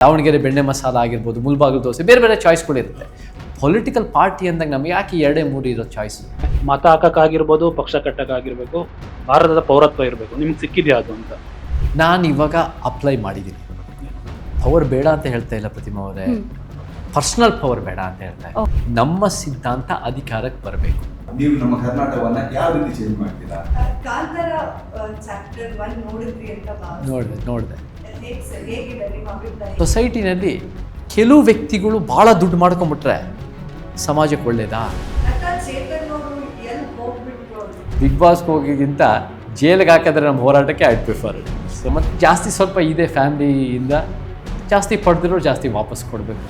ದಾವಣಗೆರೆ ಬೆಣ್ಣೆ ಮಸಾಲ ಆಗಿರ್ಬೋದು ಮುಲ್ಬಾಗಿಲು ದೋಸೆ ಬೇರೆ ಬೇರೆ ಚಾಯ್ಸ್ಗಳಿರುತ್ತೆ ಪೊಲಿಟಿಕಲ್ ಪಾರ್ಟಿ ಅಂದಾಗ ನಮಗೆ ಯಾಕೆ ಎರಡೇ ಮೂರು ಇರೋ ಚಾಯ್ಸ್ ಮತ ಹಾಕಕ್ಕಾಗಿರ್ಬೋದು ಪಕ್ಷ ಕಟ್ಟಕ್ಕಾಗಿರ್ಬೇಕು ಭಾರತದ ಪೌರತ್ವ ಇರಬೇಕು ನಿಮ್ಗೆ ಸಿಕ್ಕಿದೆಯಾ ಅದು ಅಂತ? ನಾನು ಇವಾಗ ಅಪ್ಲೈ ಮಾಡಿದ್ದೀನಿ ಪವರ್ ಬೇಡ ಅಂತ ಹೇಳ್ತಾ ಇಲ್ಲ ಪ್ರತಿಮಾ ಅವರೇ. ಪರ್ಸನಲ್ ಪವರ್ ಬೇಡ ಅಂತ ಹೇಳ್ತಾ ಇಲ್ಲ. ನಮ್ಮ ಸಿದ್ಧಾಂತ ಅಧಿಕಾರಕ್ಕೆ ಬರಬೇಕು. ನೀವು ನಮ್ಮ ಕರ್ನಾಟಕವನ್ನ ಯಾವ ರೀತಿ ಚೇಂಜ್ ಮಾಡ್ತೀರಾ? ಕಾಂತಾರ ಚಾಪ್ಟರ್ ಒನ್ ನೋಡಿದ್ರಿ ಅಂತ ಭಾವ ನೋಡಿದೆ ನೋಡಿದೆ. ಸೊಸೈಟಿನಲ್ಲಿ ಕೆಲವು ವ್ಯಕ್ತಿಗಳು ಭಾಳ ದುಡ್ಡು ಮಾಡ್ಕೊಂಬಿಟ್ರೆ ಸಮಾಜಕ್ಕೆ ಒಳ್ಳೇದಾ? ನಟ ಚೇತನ್ ಅವರು ಎಲ್ಲಿ ಹೋಗ್ಬಿಟ್ರು ಬಿಗ್ ಬಾಸ್ಗೆ ಹೋಗಿಗಿಂತ ಜೈಲಿಗೆ ಹಾಕಿದ್ರೆ ನಮ್ಮ ಹೋರಾಟಕ್ಕೆ ಐ ಪ್ರಿಫರ್ ಮತ್ತು ಜಾಸ್ತಿ ಸ್ವಲ್ಪ ಇದೆ ಫ್ಯಾಮಿಲಿಯಿಂದ ಜಾಸ್ತಿ ಪಡೆದಿರೋ ಜಾಸ್ತಿ ವಾಪಸ್ ಕೊಡಬೇಕು.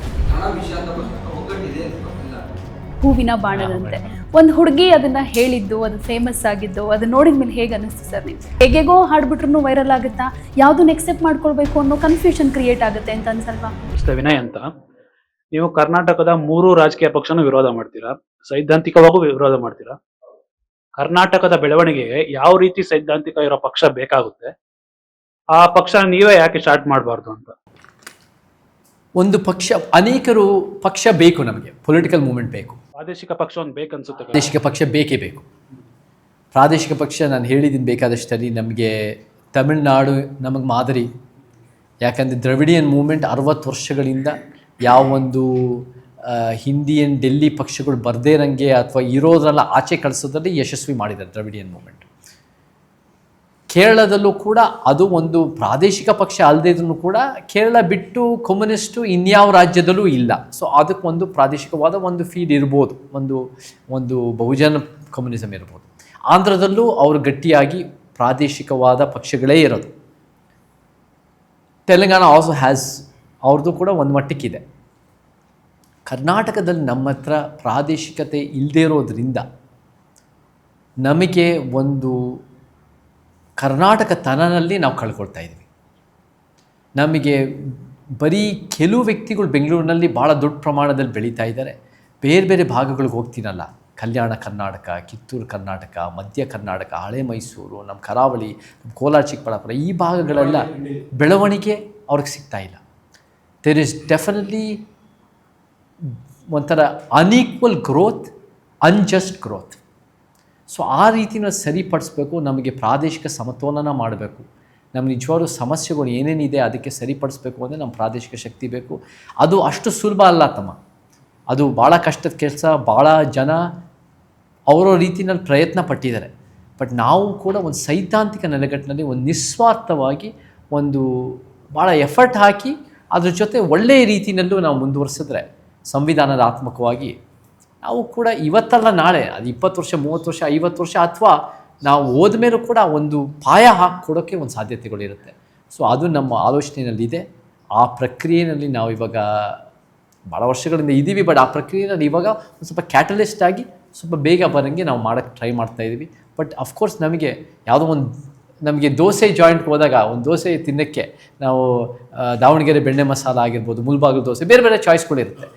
ಹೂವಿನ ಬಾಣದಂತೆ ಒಂದು ಹುಡುಗಿ ಅದನ್ನ ಹೇಳಿದ್ದು, ಅದು ಫೇಮಸ್ ಆಗಿದ್ದು, ಅದು ನೋಡಿದ ಮೇಲೆ ಹೇಗೆ ಅನಿಸ್ತು ಸರ್ ನೀವು ಹೇಗೆಗೋ ಹಾಡ್ಬಿಟ್ರು ವೈರಲ್ ಆಗುತ್ತಾ? ಯಾವುದನ್ನ ಎಕ್ಸೆಪ್ಟ್ ಮಾಡ್ಕೊಳ್ಬೇಕು ಅನ್ನೋ ಕನ್ಫ್ಯೂಷನ್ ಕ್ರಿಯೇಟ್ ಆಗುತ್ತೆ ಅಂತ ಅನ್ಸಲ್ವಾ? ವಿನಯ್ ಅಂತ. ನೀವು ಕರ್ನಾಟಕದ ಮೂರು ರಾಜಕೀಯ ಪಕ್ಷನ ವಿರೋಧ ಮಾಡ್ತೀರಾ? ಸೈದ್ಧಾಂತಿಕವಾಗೂ ವಿರೋಧ ಮಾಡ್ತೀರಾ? ಕರ್ನಾಟಕದ ಬೆಳವಣಿಗೆಗೆ ಯಾವ ರೀತಿ ಸೈದ್ಧಾಂತಿಕ ಇರೋ ಪಕ್ಷ ಬೇಕಾಗುತ್ತೆ? ಆ ಪಕ್ಷ ನೀವೇ ಯಾಕೆ ಸ್ಟಾರ್ಟ್ ಮಾಡಬಾರ್ದು ಅಂತ? ಒಂದು ಪಕ್ಷ ಅನೇಕರು ಪಕ್ಷ ಬೇಕು ನಮಗೆ ಪೊಲಿಟಿಕಲ್ ಮೂಮೆಂಟ್ ಬೇಕು. ಪ್ರಾದೇಶಿಕ ಪಕ್ಷ ಒಂದು ಬೇಕನ್ಸುತ್ತೆ ಪ್ರಾದೇಶಿಕ ಪಕ್ಷ ಬೇಕೇ ಬೇಕು. ಪ್ರಾದೇಶಿಕ ಪಕ್ಷ ನಾನು ಹೇಳಿದ್ದೀನಿ ಬೇಕಾದಷ್ಟಲ್ಲಿ ನಮಗೆ ತಮಿಳುನಾಡು ನಮಗೆ ಮಾದರಿ. ಯಾಕಂದರೆ ದ್ರವಿಡಿಯನ್ ಮೂಮೆಂಟ್ ಅರವತ್ತು ವರ್ಷಗಳಿಂದ ಯಾವೊಂದು ಹಿಂದಿ ಹಿಂದಿಯನ್ ಡೆಲ್ಲಿ ಪಕ್ಷಗಳು ಬರ್ದೇ ಇರಂಗೆ ಅಥವಾ ಇರೋದ್ರಲ್ಲ ಆಚೆ ಕಳಿಸೋದ್ರಲ್ಲಿ ಯಶಸ್ವಿ ಮಾಡಿದ್ದಾರೆ ದ್ರವಿಡಿಯನ್ ಮೂಮೆಂಟ್ ಕೇರಳದಲ್ಲೂ ಕೂಡ ಅದು ಒಂದು ಪ್ರಾದೇಶಿಕ ಪಕ್ಷ ಅಲ್ಲದೇ ಇದ್ರೂ ಕೂಡ ಕೇರಳ ಬಿಟ್ಟು ಕಮ್ಯುನಿಸ್ಟು ಇನ್ಯಾವ ರಾಜ್ಯದಲ್ಲೂ ಇಲ್ಲ. ಸೊ ಅದಕ್ಕೆ ಒಂದು ಪ್ರಾದೇಶಿಕವಾದ ಒಂದು ಫೀಡ್ ಇರ್ಬೋದು. ಒಂದು ಒಂದು ಬಹುಜನ ಕಮ್ಯುನಿಸಮ್ ಇರ್ಬೋದು. ಆಂಧ್ರದಲ್ಲೂ ಅವರು ಗಟ್ಟಿಯಾಗಿ ಪ್ರಾದೇಶಿಕವಾದ ಪಕ್ಷಗಳೇ ಇರೋದು. ತೆಲಂಗಾಣ ಆಲ್ಸೋ ಹ್ಯಾಸ್ ಅವ್ರದ್ದು ಕೂಡ ಒಂದು ಮಟ್ಟಕ್ಕಿದೆ. ಕರ್ನಾಟಕದಲ್ಲಿ ನಮ್ಮ ಹತ್ರ ಪ್ರಾದೇಶಿಕತೆ ಇಲ್ಲದೇ ಇರೋದ್ರಿಂದ ನಮಗೆ ಒಂದು ಕರ್ನಾಟಕ ತನನಲ್ಲಿ ನಾವು ಕಳ್ಕೊಳ್ತಾ ಇದ್ವಿ. ನಮಗೆ ಬರೀ ಕೆಲವು ವ್ಯಕ್ತಿಗಳು ಬೆಂಗಳೂರಿನಲ್ಲಿ ಭಾಳ ದೊಡ್ಡ ಪ್ರಮಾಣದಲ್ಲಿ ಬೆಳೀತಾ ಇದ್ದಾರೆ. ಬೇರೆ ಬೇರೆ ಭಾಗಗಳಿಗೆ ಹೋಗ್ತೀನಲ್ಲ. ಕಲ್ಯಾಣ ಕರ್ನಾಟಕ, ಕಿತ್ತೂರು ಕರ್ನಾಟಕ, ಮಧ್ಯ ಕರ್ನಾಟಕ, ಹಳೆ ಮೈಸೂರು, ನಮ್ಮ ಕರಾವಳಿ, ನಮ್ಮ ಕೋಲಾರ, ಚಿಕ್ಕಬಳ್ಳಾಪುರ ಈ ಭಾಗಗಳೆಲ್ಲ ಬೆಳವಣಿಗೆ ಅವ್ರಿಗೆ ಸಿಗ್ತಾ ಇಲ್ಲ. ದೇರ್ ಇಸ್ ಡೆಫಿನೆಟ್ಲಿ ಒಂಥರ unequal growth unjust growth so ಆ ರೀತಿನ ಸರಿಪಡಿಸ್ಬೇಕು, ನಮಗೆ ಪ್ರಾದೇಶಿಕ ಸಮತೋಲನ ಮಾಡಬೇಕು. ನಮ್ಮ ನಿಜವಾದ ಸಮಸ್ಯೆಗಳು ಏನೇನಿದೆ ಅದಕ್ಕೆ ಸರಿಪಡಿಸ್ಬೇಕು ಅಂದರೆ ನಮ್ಮ ಪ್ರಾದೇಶಿಕ ಶಕ್ತಿ ಬೇಕು. ಅದು ಅಷ್ಟು ಸುಲಭ ಅಲ್ಲ ತಮ್ಮ. ಅದು ಭಾಳ ಕಷ್ಟದ ಕೆಲಸ, ಭಾಳ ಜನ ಅವರ ರೀತಿನಲ್ಲಿ ಪ್ರಯತ್ನ ಪಟ್ಟಿದ್ದಾರೆ. ಬಟ್ ನಾವು ಕೂಡ ಒಂದು ಸೈದ್ಧಾಂತಿಕ ನೆಲೆಗಟ್ಟಿನಲ್ಲಿ ಒಂದು ನಿಸ್ವಾರ್ಥವಾಗಿ ಒಂದು ಭಾಳ ಎಫರ್ಟ್ ಹಾಕಿ ಅದ್ರ ಜೊತೆ ಒಳ್ಳೆಯ ರೀತಿಯಲ್ಲೂ ನಾವು ಮುಂದುವರಿಸಿದ್ರೆ ಸಂವಿಧಾನದಾತ್ಮಕವಾಗಿ ನಾವು ಕೂಡ ಇವತ್ತಲ್ಲ ನಾಳೆ, ಅದು ಇಪ್ಪತ್ತು ವರ್ಷ, ಮೂವತ್ತು ವರ್ಷ, ಐವತ್ತು ವರ್ಷ ಅಥವಾ ನಾವು ಹೋದ್ಮೇಲೂ ಕೂಡ ಒಂದು ಪಾಯ ಹಾಕ್ಕೊಡೋಕ್ಕೆ ಒಂದು ಸಾಧ್ಯತೆಗಳಿರುತ್ತೆ ಸೊ ಅದು ನಮ್ಮ ಆಲೋಚನೆಯಲ್ಲಿದೆ. ಆ ಪ್ರಕ್ರಿಯೆಯಲ್ಲಿ ನಾವು ಇವಾಗ ಭಾಳ ವರ್ಷಗಳಿಂದ ಇದ್ದೀವಿ, ಬಟ್ ಆ ಪ್ರಕ್ರಿಯೆಯಲ್ಲಿ ಇವಾಗ ಒಂದು ಸ್ವಲ್ಪ ಕ್ಯಾಟಲಿಸ್ಟ್ ಆಗಿ ಸ್ವಲ್ಪ ಬೇಗ ಬರೋಂಗೆ ನಾವು ಮಾಡೋಕ್ಕೆ ಟ್ರೈ ಮಾಡ್ತಾ ಇದ್ದೀವಿ. ಬಟ್ ಅಫ್ಕೋರ್ಸ್ ನಮಗೆ ಯಾವುದೋ ಒಂದು, ನಮಗೆ ದೋಸೆ ಜಾಯಿಂಟ್ ಹೋದಾಗ, ಒಂದು ದೋಸೆ ತಿನ್ನೋಕ್ಕೆ ನಾವು ದಾವಣಗೆರೆ ಬೆಣ್ಣೆ ಮಸಾಲ ಆಗಿರ್ಬೋದು, ಮುಲ್ಬಾಗಿಲು ದೋಸೆ, ಬೇರೆ ಬೇರೆ ಚಾಯ್ಸ್ಗಳಿರುತ್ತೆ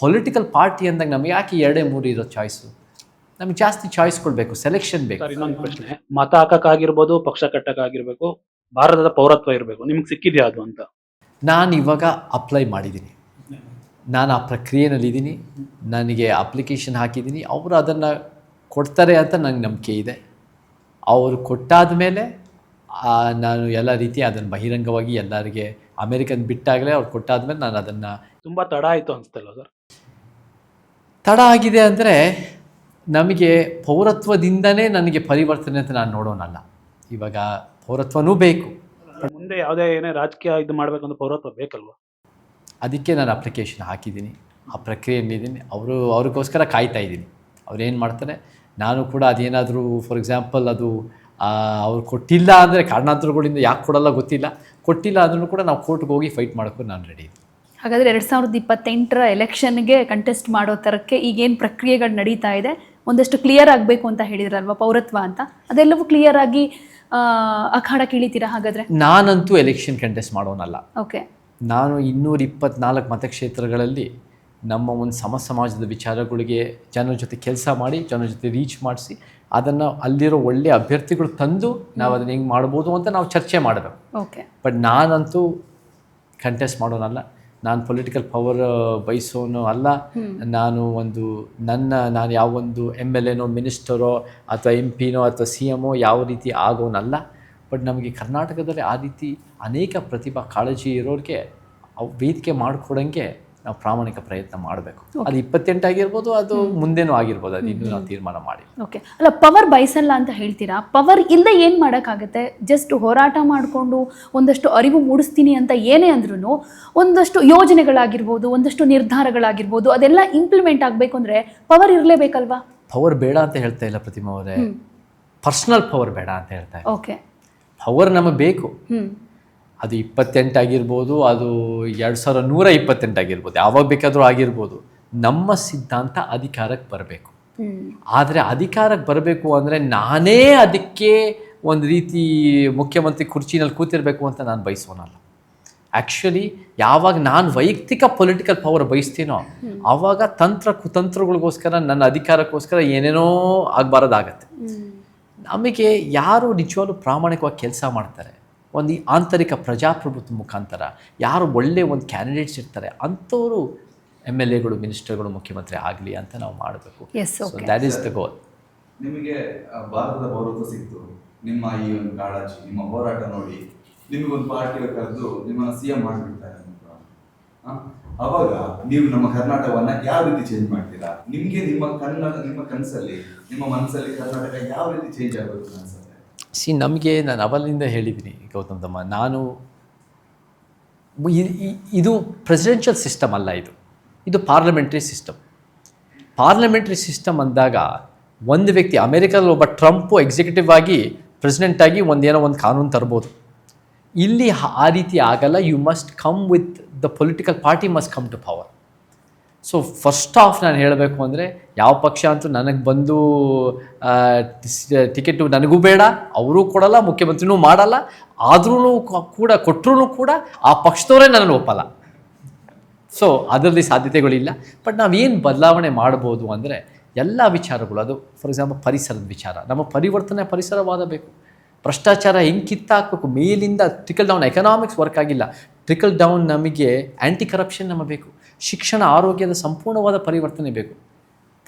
ಪೊಲಿಟಿಕಲ್ ಪಾರ್ಟಿ ಅಂದಾಗ ನಮ್ಗೆ ಯಾಕೆ ಎರಡೇ ಮೂರು ಇರೋ ಚಾಯ್ಸು ನಮ್ಗೆ ಜಾಸ್ತಿ ಚಾಯ್ಸ್ ಬೇಕು ಸೆಲೆಕ್ಷನ್ ಬೇಕು. ಇನ್ನೊಂದು ಪ್ರಶ್ನೆ. ಮತ ಹಾಕಕ್ಕಾಗಿರ್ಬೋದು ಪಕ್ಷ ಕಟ್ಟಕ್ಕಾಗಿರ್ಬೇಕು ಭಾರತದ ಪೌರತ್ವ ಇರಬೇಕು ನಿಮ್ಗೆ ಸಿಕ್ಕಿದೆಯಾ ಅದು ಅಂತ? ನಾನು ಇವಾಗ ಅಪ್ಲೈ ಮಾಡಿದ್ದೀನಿ ನಾನು ಆ ಪ್ರಕ್ರಿಯೆನಲ್ಲಿದ್ದೀನಿ ನನಗೆ ಅಪ್ಲಿಕೇಶನ್ ಹಾಕಿದ್ದೀನಿ ಅವರು ಅದನ್ನು ಕೊಡ್ತಾರೆ ಅಂತ ನನಗೆ ನಂಬಿಕೆ ಇದೆ. ಅವರು ಕೊಟ್ಟಾದ ಮೇಲೆ ನಾನು ಎಲ್ಲ ರೀತಿ ಅದನ್ನು ಬಹಿರಂಗವಾಗಿ ಎಲ್ಲರಿಗೆ ಅಮೇರಿಕನ್ ಬಿಟ್ಟಾಗಲೇ ಅವ್ರು ಕೊಟ್ಟಾದ್ಮೇಲೆ ನಾನು ಅದನ್ನು ತುಂಬ ತಡ ಆಯಿತು ಅನಿಸ್ತಲ್ಲ ಸರ್? ತಡ ಆಗಿದೆ ಅಂದರೆ ನಮಗೆ ಪೌರತ್ವದಿಂದನೇ ನನಗೆ ಪರಿವರ್ತನೆ ಅಂತ ನಾನು ನೋಡೋನಲ್ಲ. ಇವಾಗ ಪೌರತ್ವನೂ ಬೇಕು. ಮುಂದೆ ಯಾವುದೇ ಏನೇ ರಾಜಕೀಯ ಇದು ಮಾಡಬೇಕಂದ್ರೆ ಪೌರತ್ವ ಬೇಕಲ್ವ? ಅದಕ್ಕೆ ನಾನು ಅಪ್ಲಿಕೇಶನ್ ಹಾಕಿದ್ದೀನಿ. ಆ ಪ್ರಕ್ರಿಯೆಯಲ್ಲಿದ್ದೀನಿ. ಅವರು ಅವ್ರಿಗೋಸ್ಕರ ಕಾಯ್ತಾ ಇದ್ದೀನಿ. ಅವ್ರು ಏನು ಮಾಡ್ತಾರೆ? ನಾನು ಕೂಡ ಅದೇನಾದರೂ ಫಾರ್ ಎಕ್ಸಾಂಪಲ್ ಅದು ಅವ್ರು ಕೊಟ್ಟಿಲ್ಲ ಅಂದರೆ ಕಾರಣಾಂತರಗಳಿಂದ ಯಾಕೆ ಕೊಡಲ್ಲ ಗೊತ್ತಿಲ್ಲ. ಕೊಟ್ಟಿಲ್ಲ ಅಂದ್ರೂ ಕೂಡ ನಾವು ಕೋರ್ಟ್ಗೆ ಹೋಗಿ ಫೈಟ್ ಮಾಡೋಕ್ಕೂ ನಾನು ರೆಡಿ ಹಾಗಾದ್ರೆ ಎರಡು ಸಾವಿರದ ಇಪ್ಪತ್ತೆಂಟರ ಎಲೆಕ್ಷನ್ಗೆ ಕಂಟೆಸ್ಟ್ ಮಾಡೋ ಥರಕ್ಕೆ ಈಗೇನು ಪ್ರಕ್ರಿಯೆಗಳು ನಡೀತಾ ಇದೆ? ಒಂದಷ್ಟು ಕ್ಲಿಯರ್ ಆಗಬೇಕು ಅಂತ ಹೇಳಿದ್ರಲ್ವಾ ಪೌರತ್ವ ಅಂತ? ಅದೆಲ್ಲವೂ ಕ್ಲಿಯರ್ ಆಗಿ ಅಖಾಡ ಹಾಗಾದರೆ ಹಾಗಾದ್ರೆ? ನಾನಂತೂ ಎಲೆಕ್ಷನ್ ಕಂಟೆಸ್ಟ್ ಮಾಡೋನಲ್ಲ. ಓಕೆ ನಾನು ಇನ್ನೂರ ಇಪ್ಪತ್ನಾಲ್ಕು ಮತಕ್ಷೇತ್ರಗಳಲ್ಲಿ ನಮ್ಮ ಒಂದು ಸಮ ಸಮಾಜದ ವಿಚಾರಗಳಿಗೆ ಜನರ ಜೊತೆ ಕೆಲಸ ಮಾಡಿ ಜನರ ಜೊತೆ ರೀಚ್ ಮಾಡಿಸಿ ಅದನ್ನು ಅಲ್ಲಿರೋ ಒಳ್ಳೆಯ ಅಭ್ಯರ್ಥಿಗಳು ತಂದು ನಾವು ಅದನ್ನು ಹೆಂಗೆ ಮಾಡ್ಬೋದು ಅಂತ ನಾವು ಚರ್ಚೆ ಮಾಡಬೇಕು ಓಕೆ ಬಟ್ ನಾನಂತೂ ಕಂಟೆಸ್ಟ್ ಮಾಡೋನಲ್ಲ. ನಾನು ಪೊಲಿಟಿಕಲ್ ಪವರ್ ಬಯಸೋನು ಅಲ್ಲ. ನಾನು ಒಂದು ನನ್ನ ನಾನು ಯಾವೊಂದು ಎಂ ಎಲ್ ಎನೋ ಮಿನಿಸ್ಟರೋ ಅಥವಾ ಎಂ ಪಿನೋ ಅಥವಾ ಸಿ ಎಮೋ ಯಾವ ರೀತಿ ಆಗೋನಲ್ಲ. ಬಟ್ ನಮಗೆ ಕರ್ನಾಟಕದಲ್ಲಿ ಆ ರೀತಿ ಅನೇಕ ಪ್ರತಿಭಾ ಕಾಳಜಿ ಇರೋರಿಗೆ ಅವ್ ವೇದಿಕೆ ಮಾಡಿಕೊಡಂಗೆ ನಾವು ಪ್ರಾಮಾಣಿಕ ಪ್ರಯತ್ನ ಮಾಡಬೇಕು. ಅದು ಇಪ್ಪತ್ತೆಂಟಾಗಿರ್ಬೋದು ಅದು ಮುಂದೇನೂ ಆಗಿರ್ಬೋದು ಅದು ಇನ್ನೂ ನಾವು ತೀರ್ಮಾನ ಮಾಡಿ ಓಕೆ ಅಲ್ಲ ಪವರ್ ಬಯಸಲ್ಲ ಅಂತ ಹೇಳ್ತೀರಾ? ಪವರ್ ಇಲ್ಲದೆ ಏನು ಮಾಡೋಕ್ಕಾಗುತ್ತೆ? ಜಸ್ಟ್ ಹೋರಾಟ ಮಾಡಿಕೊಂಡು ಒಂದಷ್ಟು ಅರಿವು ಮೂಡಿಸ್ತೀನಿ ಅಂತ ಏನೇ ಅಂದ್ರೂ ಒಂದಷ್ಟು ಯೋಜನೆಗಳಾಗಿರ್ಬೋದು ಒಂದಷ್ಟು ನಿರ್ಧಾರಗಳಾಗಿರ್ಬೋದು ಅದೆಲ್ಲ ಇಂಪ್ಲಿಮೆಂಟ್ ಆಗಬೇಕು ಅಂದರೆ ಪವರ್ ಇರಲೇಬೇಕಲ್ವಾ? ಪವರ್ ಬೇಡ ಅಂತ ಹೇಳ್ತಾ ಇಲ್ಲ ಪ್ರತಿಮಾ ಅವರೇ. ಪರ್ಸ್ನಲ್ ಪವರ್ ಬೇಡ ಅಂತ ಹೇಳ್ತಾ ಓಕೆ ಪವರ್ ನಮಗೆ ಬೇಕು. ಹ್ಞೂ ಅದು ಇಪ್ಪತ್ತೆಂಟಾಗಿರ್ಬೋದು ಅದು ಎರಡು ಸಾವಿರ ನೂರ ಇಪ್ಪತ್ತೆಂಟಾಗಿರ್ಬೋದು ಯಾವಾಗ ಬೇಕಾದರೂ ಆಗಿರ್ಬೋದು. ನಮ್ಮ ಸಿದ್ಧಾಂತ ಅಧಿಕಾರಕ್ಕೆ ಬರಬೇಕು. ಆದರೆ ಅಧಿಕಾರಕ್ಕೆ ಬರಬೇಕು ಅಂದರೆ ನಾನೇ ಅದಕ್ಕೆ ಒಂದು ರೀತಿ ಮುಖ್ಯಮಂತ್ರಿ ಕುರ್ಚಿನಲ್ಲಿ ಕೂತಿರಬೇಕು ಅಂತ ನಾನು ಬಯಸೋನಲ್ಲ. ಆ್ಯಕ್ಚುಲಿ ಯಾವಾಗ ನಾನು ವೈಯಕ್ತಿಕ ಪೊಲಿಟಿಕಲ್ ಪವರ್ ಬಯಸ್ತೀನೋ ಆವಾಗ ತಂತ್ರ ಕುತಂತ್ರಗಳಿಗೋಸ್ಕರ ನನ್ನ ಅಧಿಕಾರಕ್ಕೋಸ್ಕರ ಏನೇನೋ ಆಗಬಾರದಾಗತ್ತೆ. ನಮಗೆ ಯಾರು ನಿಜವಾಗ್ಲೂ ಪ್ರಾಮಾಣಿಕವಾಗಿ ಕೆಲಸ ಮಾಡ್ತಾರೆ. ಒಂದು ಈ ಆಂತರಿಕ ಪ್ರಜಾಪ್ರಭುತ್ವ ಮುಖಾಂತರ ಯಾರು ಒಳ್ಳೆಯ ಒಂದು ಕ್ಯಾಂಡಿಡೇಟ್ಸ್ ಇರ್ತಾರೆ ಅಂಥವರು ಎಂ ಎಲ್ ಎಗಳು ಮಿನಿಸ್ಟರ್ಗಳು ಮುಖ್ಯಮಂತ್ರಿ ಆಗಲಿ ಅಂತ ನಾವು ಮಾಡಬೇಕು. Yes okay that is the goal ನಿಮಗೆ ಭಾರತದ ಪೌರತ್ವ ಸಿಕ್ತು. ನಿಮ್ಮ ಈ ಒಂದು ಕಾಳಜಿ ನಿಮ್ಮ ಹೋರಾಟ ನೋಡಿ ನಿಮಗೊಂದು ಪಾರ್ಟಿ ಕರೆದು ನಿಮ್ಮನ್ನು ಸಿ ಎಂ ಮಾಡಿಬಿಡ್ತಾರೆ? ಅವಾಗ ನೀವು ನಮ್ಮ ಕರ್ನಾಟಕವನ್ನ ಯಾವ ರೀತಿ ಚೇಂಜ್ ಮಾಡ್ತೀರಾ? ನಿಮಗೆ ನಿಮ್ಮ ಕನ್ನಡ ನಿಮ್ಮ ಕನಸಲ್ಲಿ ನಿಮ್ಮ ಮನಸ್ಸಲ್ಲಿ ಕರ್ನಾಟಕ ಯಾವ ರೀತಿ ಚೇಂಜ್ ಆಗಬೇಕು ಅನ್ಸುತ್ತೆ? ಸಿ, ನಮಗೆ ನಾನು ಅವಲಿಂದ ಹೇಳಿದ್ದೀನಿ ಗೌತಮ್ ತಮ್ಮ. ನಾನು ಇದು ಪ್ರೆಸಿಡೆನ್ಷಿಯಲ್ ಸಿಸ್ಟಮ್ ಅಲ್ಲ ಇದು. ಇದು ಪಾರ್ಲಿಮೆಂಟ್ರಿ ಸಿಸ್ಟಮ್ ಪಾರ್ಲಿಮೆಂಟ್ರಿ ಸಿಸ್ಟಮ್ ಅಂದಾಗ ಒಂದು ವ್ಯಕ್ತಿ, ಅಮೇರಿಕಾದಲ್ಲಿ ಒಬ್ಬ ಟ್ರಂಪು ಎಕ್ಸಿಕ್ಯೂಟಿವ್ ಆಗಿ ಪ್ರೆಸಿಡೆಂಟ್ ಆಗಿ ಒಂದೇನೋ ಒಂದು ಕಾನೂನು ತರ್ಬೋದು. ಇಲ್ಲಿ ಆ ರೀತಿ ಆಗಲ್ಲ. You must come with the political party must come to power so first of ನಾನು ಹೇಳಬೇಕು ಅಂದರೆ, ಯಾವ ಪಕ್ಷ ಅಂತೂ ನನಗೆ ಬಂದು ಟಿಕೆಟು ನನಗೂ ಬೇಡ, ಅವರೂ ಕೊಡಲ್ಲ, ಮುಖ್ಯಮಂತ್ರಿನೂ ಮಾಡಲ್ಲ ಆದ್ರೂ ಕೂಡ ಕೊಟ್ಟರು ಕೂಡ ಆ ಪಕ್ಷದವರೇ ನನ್ನನ್ನು ಒಪ್ಪಲ್ಲ. ಸೊ ಅದರಲ್ಲಿ ಸಾಧ್ಯತೆಗಳಿಲ್ಲ. ಬಟ್ ನಾವೇನು ಬದಲಾವಣೆ ಮಾಡ್ಬೋದು ಅಂದರೆ, ಎಲ್ಲ ವಿಚಾರಗಳು, ಅದು ಫಾರ್ ಎಕ್ಸಾಂಪಲ್ ಪರಿಸರದ ವಿಚಾರ, ನಮ್ಮ ಪರಿವರ್ತನೆ ಪರಿಸರವಾದ ಬೇಕು. ಭ್ರಷ್ಟಾಚಾರ ಹೆಂಗೆ ಕಿತ್ತಾಕಬೇಕು ಮೇಲಿಂದ ಟ್ರಿಕಲ್ ಡೌನ್ ಎಕನಾಮಿಕ್ಸ್ ವರ್ಕ್ ಆಗಿಲ್ಲ. ಟ್ರಿಕಲ್ ಡೌನ್ ನಮಗೆ ಆ್ಯಂಟಿ ಕರಪ್ಷನ್ ನಮ್ಮ ಬೇಕು. ಶಿಕ್ಷಣ ಆರೋಗ್ಯದ ಸಂಪೂರ್ಣವಾದ ಪರಿವರ್ತನೆ ಬೇಕು.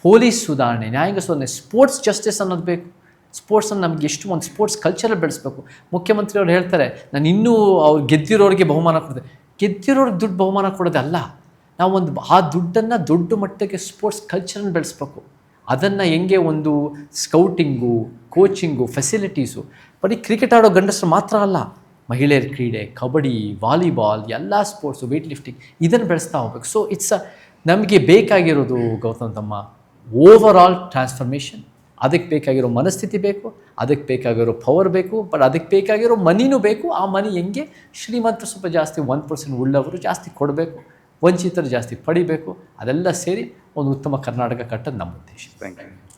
ಪೊಲೀಸ್ ಸುಧಾರಣೆ, ನ್ಯಾಯಾಂಗ ಸುಧಾರಣೆ ಸ್ಪೋರ್ಟ್ಸ್ ಜಸ್ಟಿಸ್ ಅನ್ನೋದು ಬೇಕು. ಸ್ಪೋರ್ಟ್ಸನ್ನು ನಮಗೆ ಎಷ್ಟು ಒಂದು ಸ್ಪೋರ್ಟ್ಸ್ ಕಲ್ಚರಲ್ಲಿ ಬೆಳೆಸ್ಬೇಕು. ಮುಖ್ಯಮಂತ್ರಿಯವರು ಹೇಳ್ತಾರೆ, ನಾನು ಇನ್ನೂ ಅವ್ರು ಗೆದ್ದಿರೋರಿಗೆ ಬಹುಮಾನ ಕೊಡ್ತೆ ಗೆದ್ದಿರೋರಿಗೆ ದುಡ್ಡು ಬಹುಮಾನ ಕೊಡೋದಲ್ಲ. ನಾವು ಒಂದು ಆ ದುಡ್ಡನ್ನು ದೊಡ್ಡ ಮಟ್ಟಕ್ಕೆ ಸ್ಪೋರ್ಟ್ಸ್ ಕಲ್ಚರನ್ನು ಬೆಳೆಸ್ಬೇಕು. ಅದನ್ನು ಹೆಂಗೆ ಒಂದು ಸ್ಕೌಟಿಂಗು ಕೋಚಿಂಗು ಫೆಸಿಲಿಟೀಸು ಬರೀ ಕ್ರಿಕೆಟ್ ಆಡೋ ಗಂಡಸರು ಮಾತ್ರ ಅಲ್ಲ. ಮಹಿಳೆಯರ ಕ್ರೀಡೆ, ಕಬಡ್ಡಿ, ವಾಲಿಬಾಲ್, ಎಲ್ಲ ಸ್ಪೋರ್ಟ್ಸು ವೇಟ್ ಲಿಫ್ಟಿಂಗ್ ಇದನ್ನು ಬೆಳೆಸ್ತಾ ಹೋಗ್ಬೇಕು. ಸೊ ಇಟ್ಸ್ ನಮಗೆ ಬೇಕಾಗಿರೋದು ಗೌತಮ್ ತಮ್ಮ ಓವರ್ ಆಲ್ ಟ್ರಾನ್ಸ್ಫರ್ಮೇಷನ್ ಅದಕ್ಕೆ ಬೇಕಾಗಿರೋ ಮನಸ್ಥಿತಿ ಬೇಕು, ಅದಕ್ಕೆ ಬೇಕಾಗಿರೋ ಪವರ್ ಬೇಕು ಬಟ್ ಅದಕ್ಕೆ ಬೇಕಾಗಿರೋ ಮನಿನೂ ಬೇಕು. ಆ ಮನಿ ಹೆಂಗೆ? ಶ್ರೀಮಂತರು ಸ್ವಲ್ಪ ಜಾಸ್ತಿ ಒನ್ ಪರ್ಸೆಂಟ್ ಉಳ್ಳವರು ಜಾಸ್ತಿ ಕೊಡಬೇಕು, ವಂಚಿತರು ಜಾಸ್ತಿ ಪಡಿಬೇಕು. ಅದೆಲ್ಲ ಸೇರಿ ಒಂದು ಉತ್ತಮ ಕರ್ನಾಟಕ ಕಟ್ಟೋದು ನಮ್ಮ ಉದ್ದೇಶ. ಥ್ಯಾಂಕ್ ಯು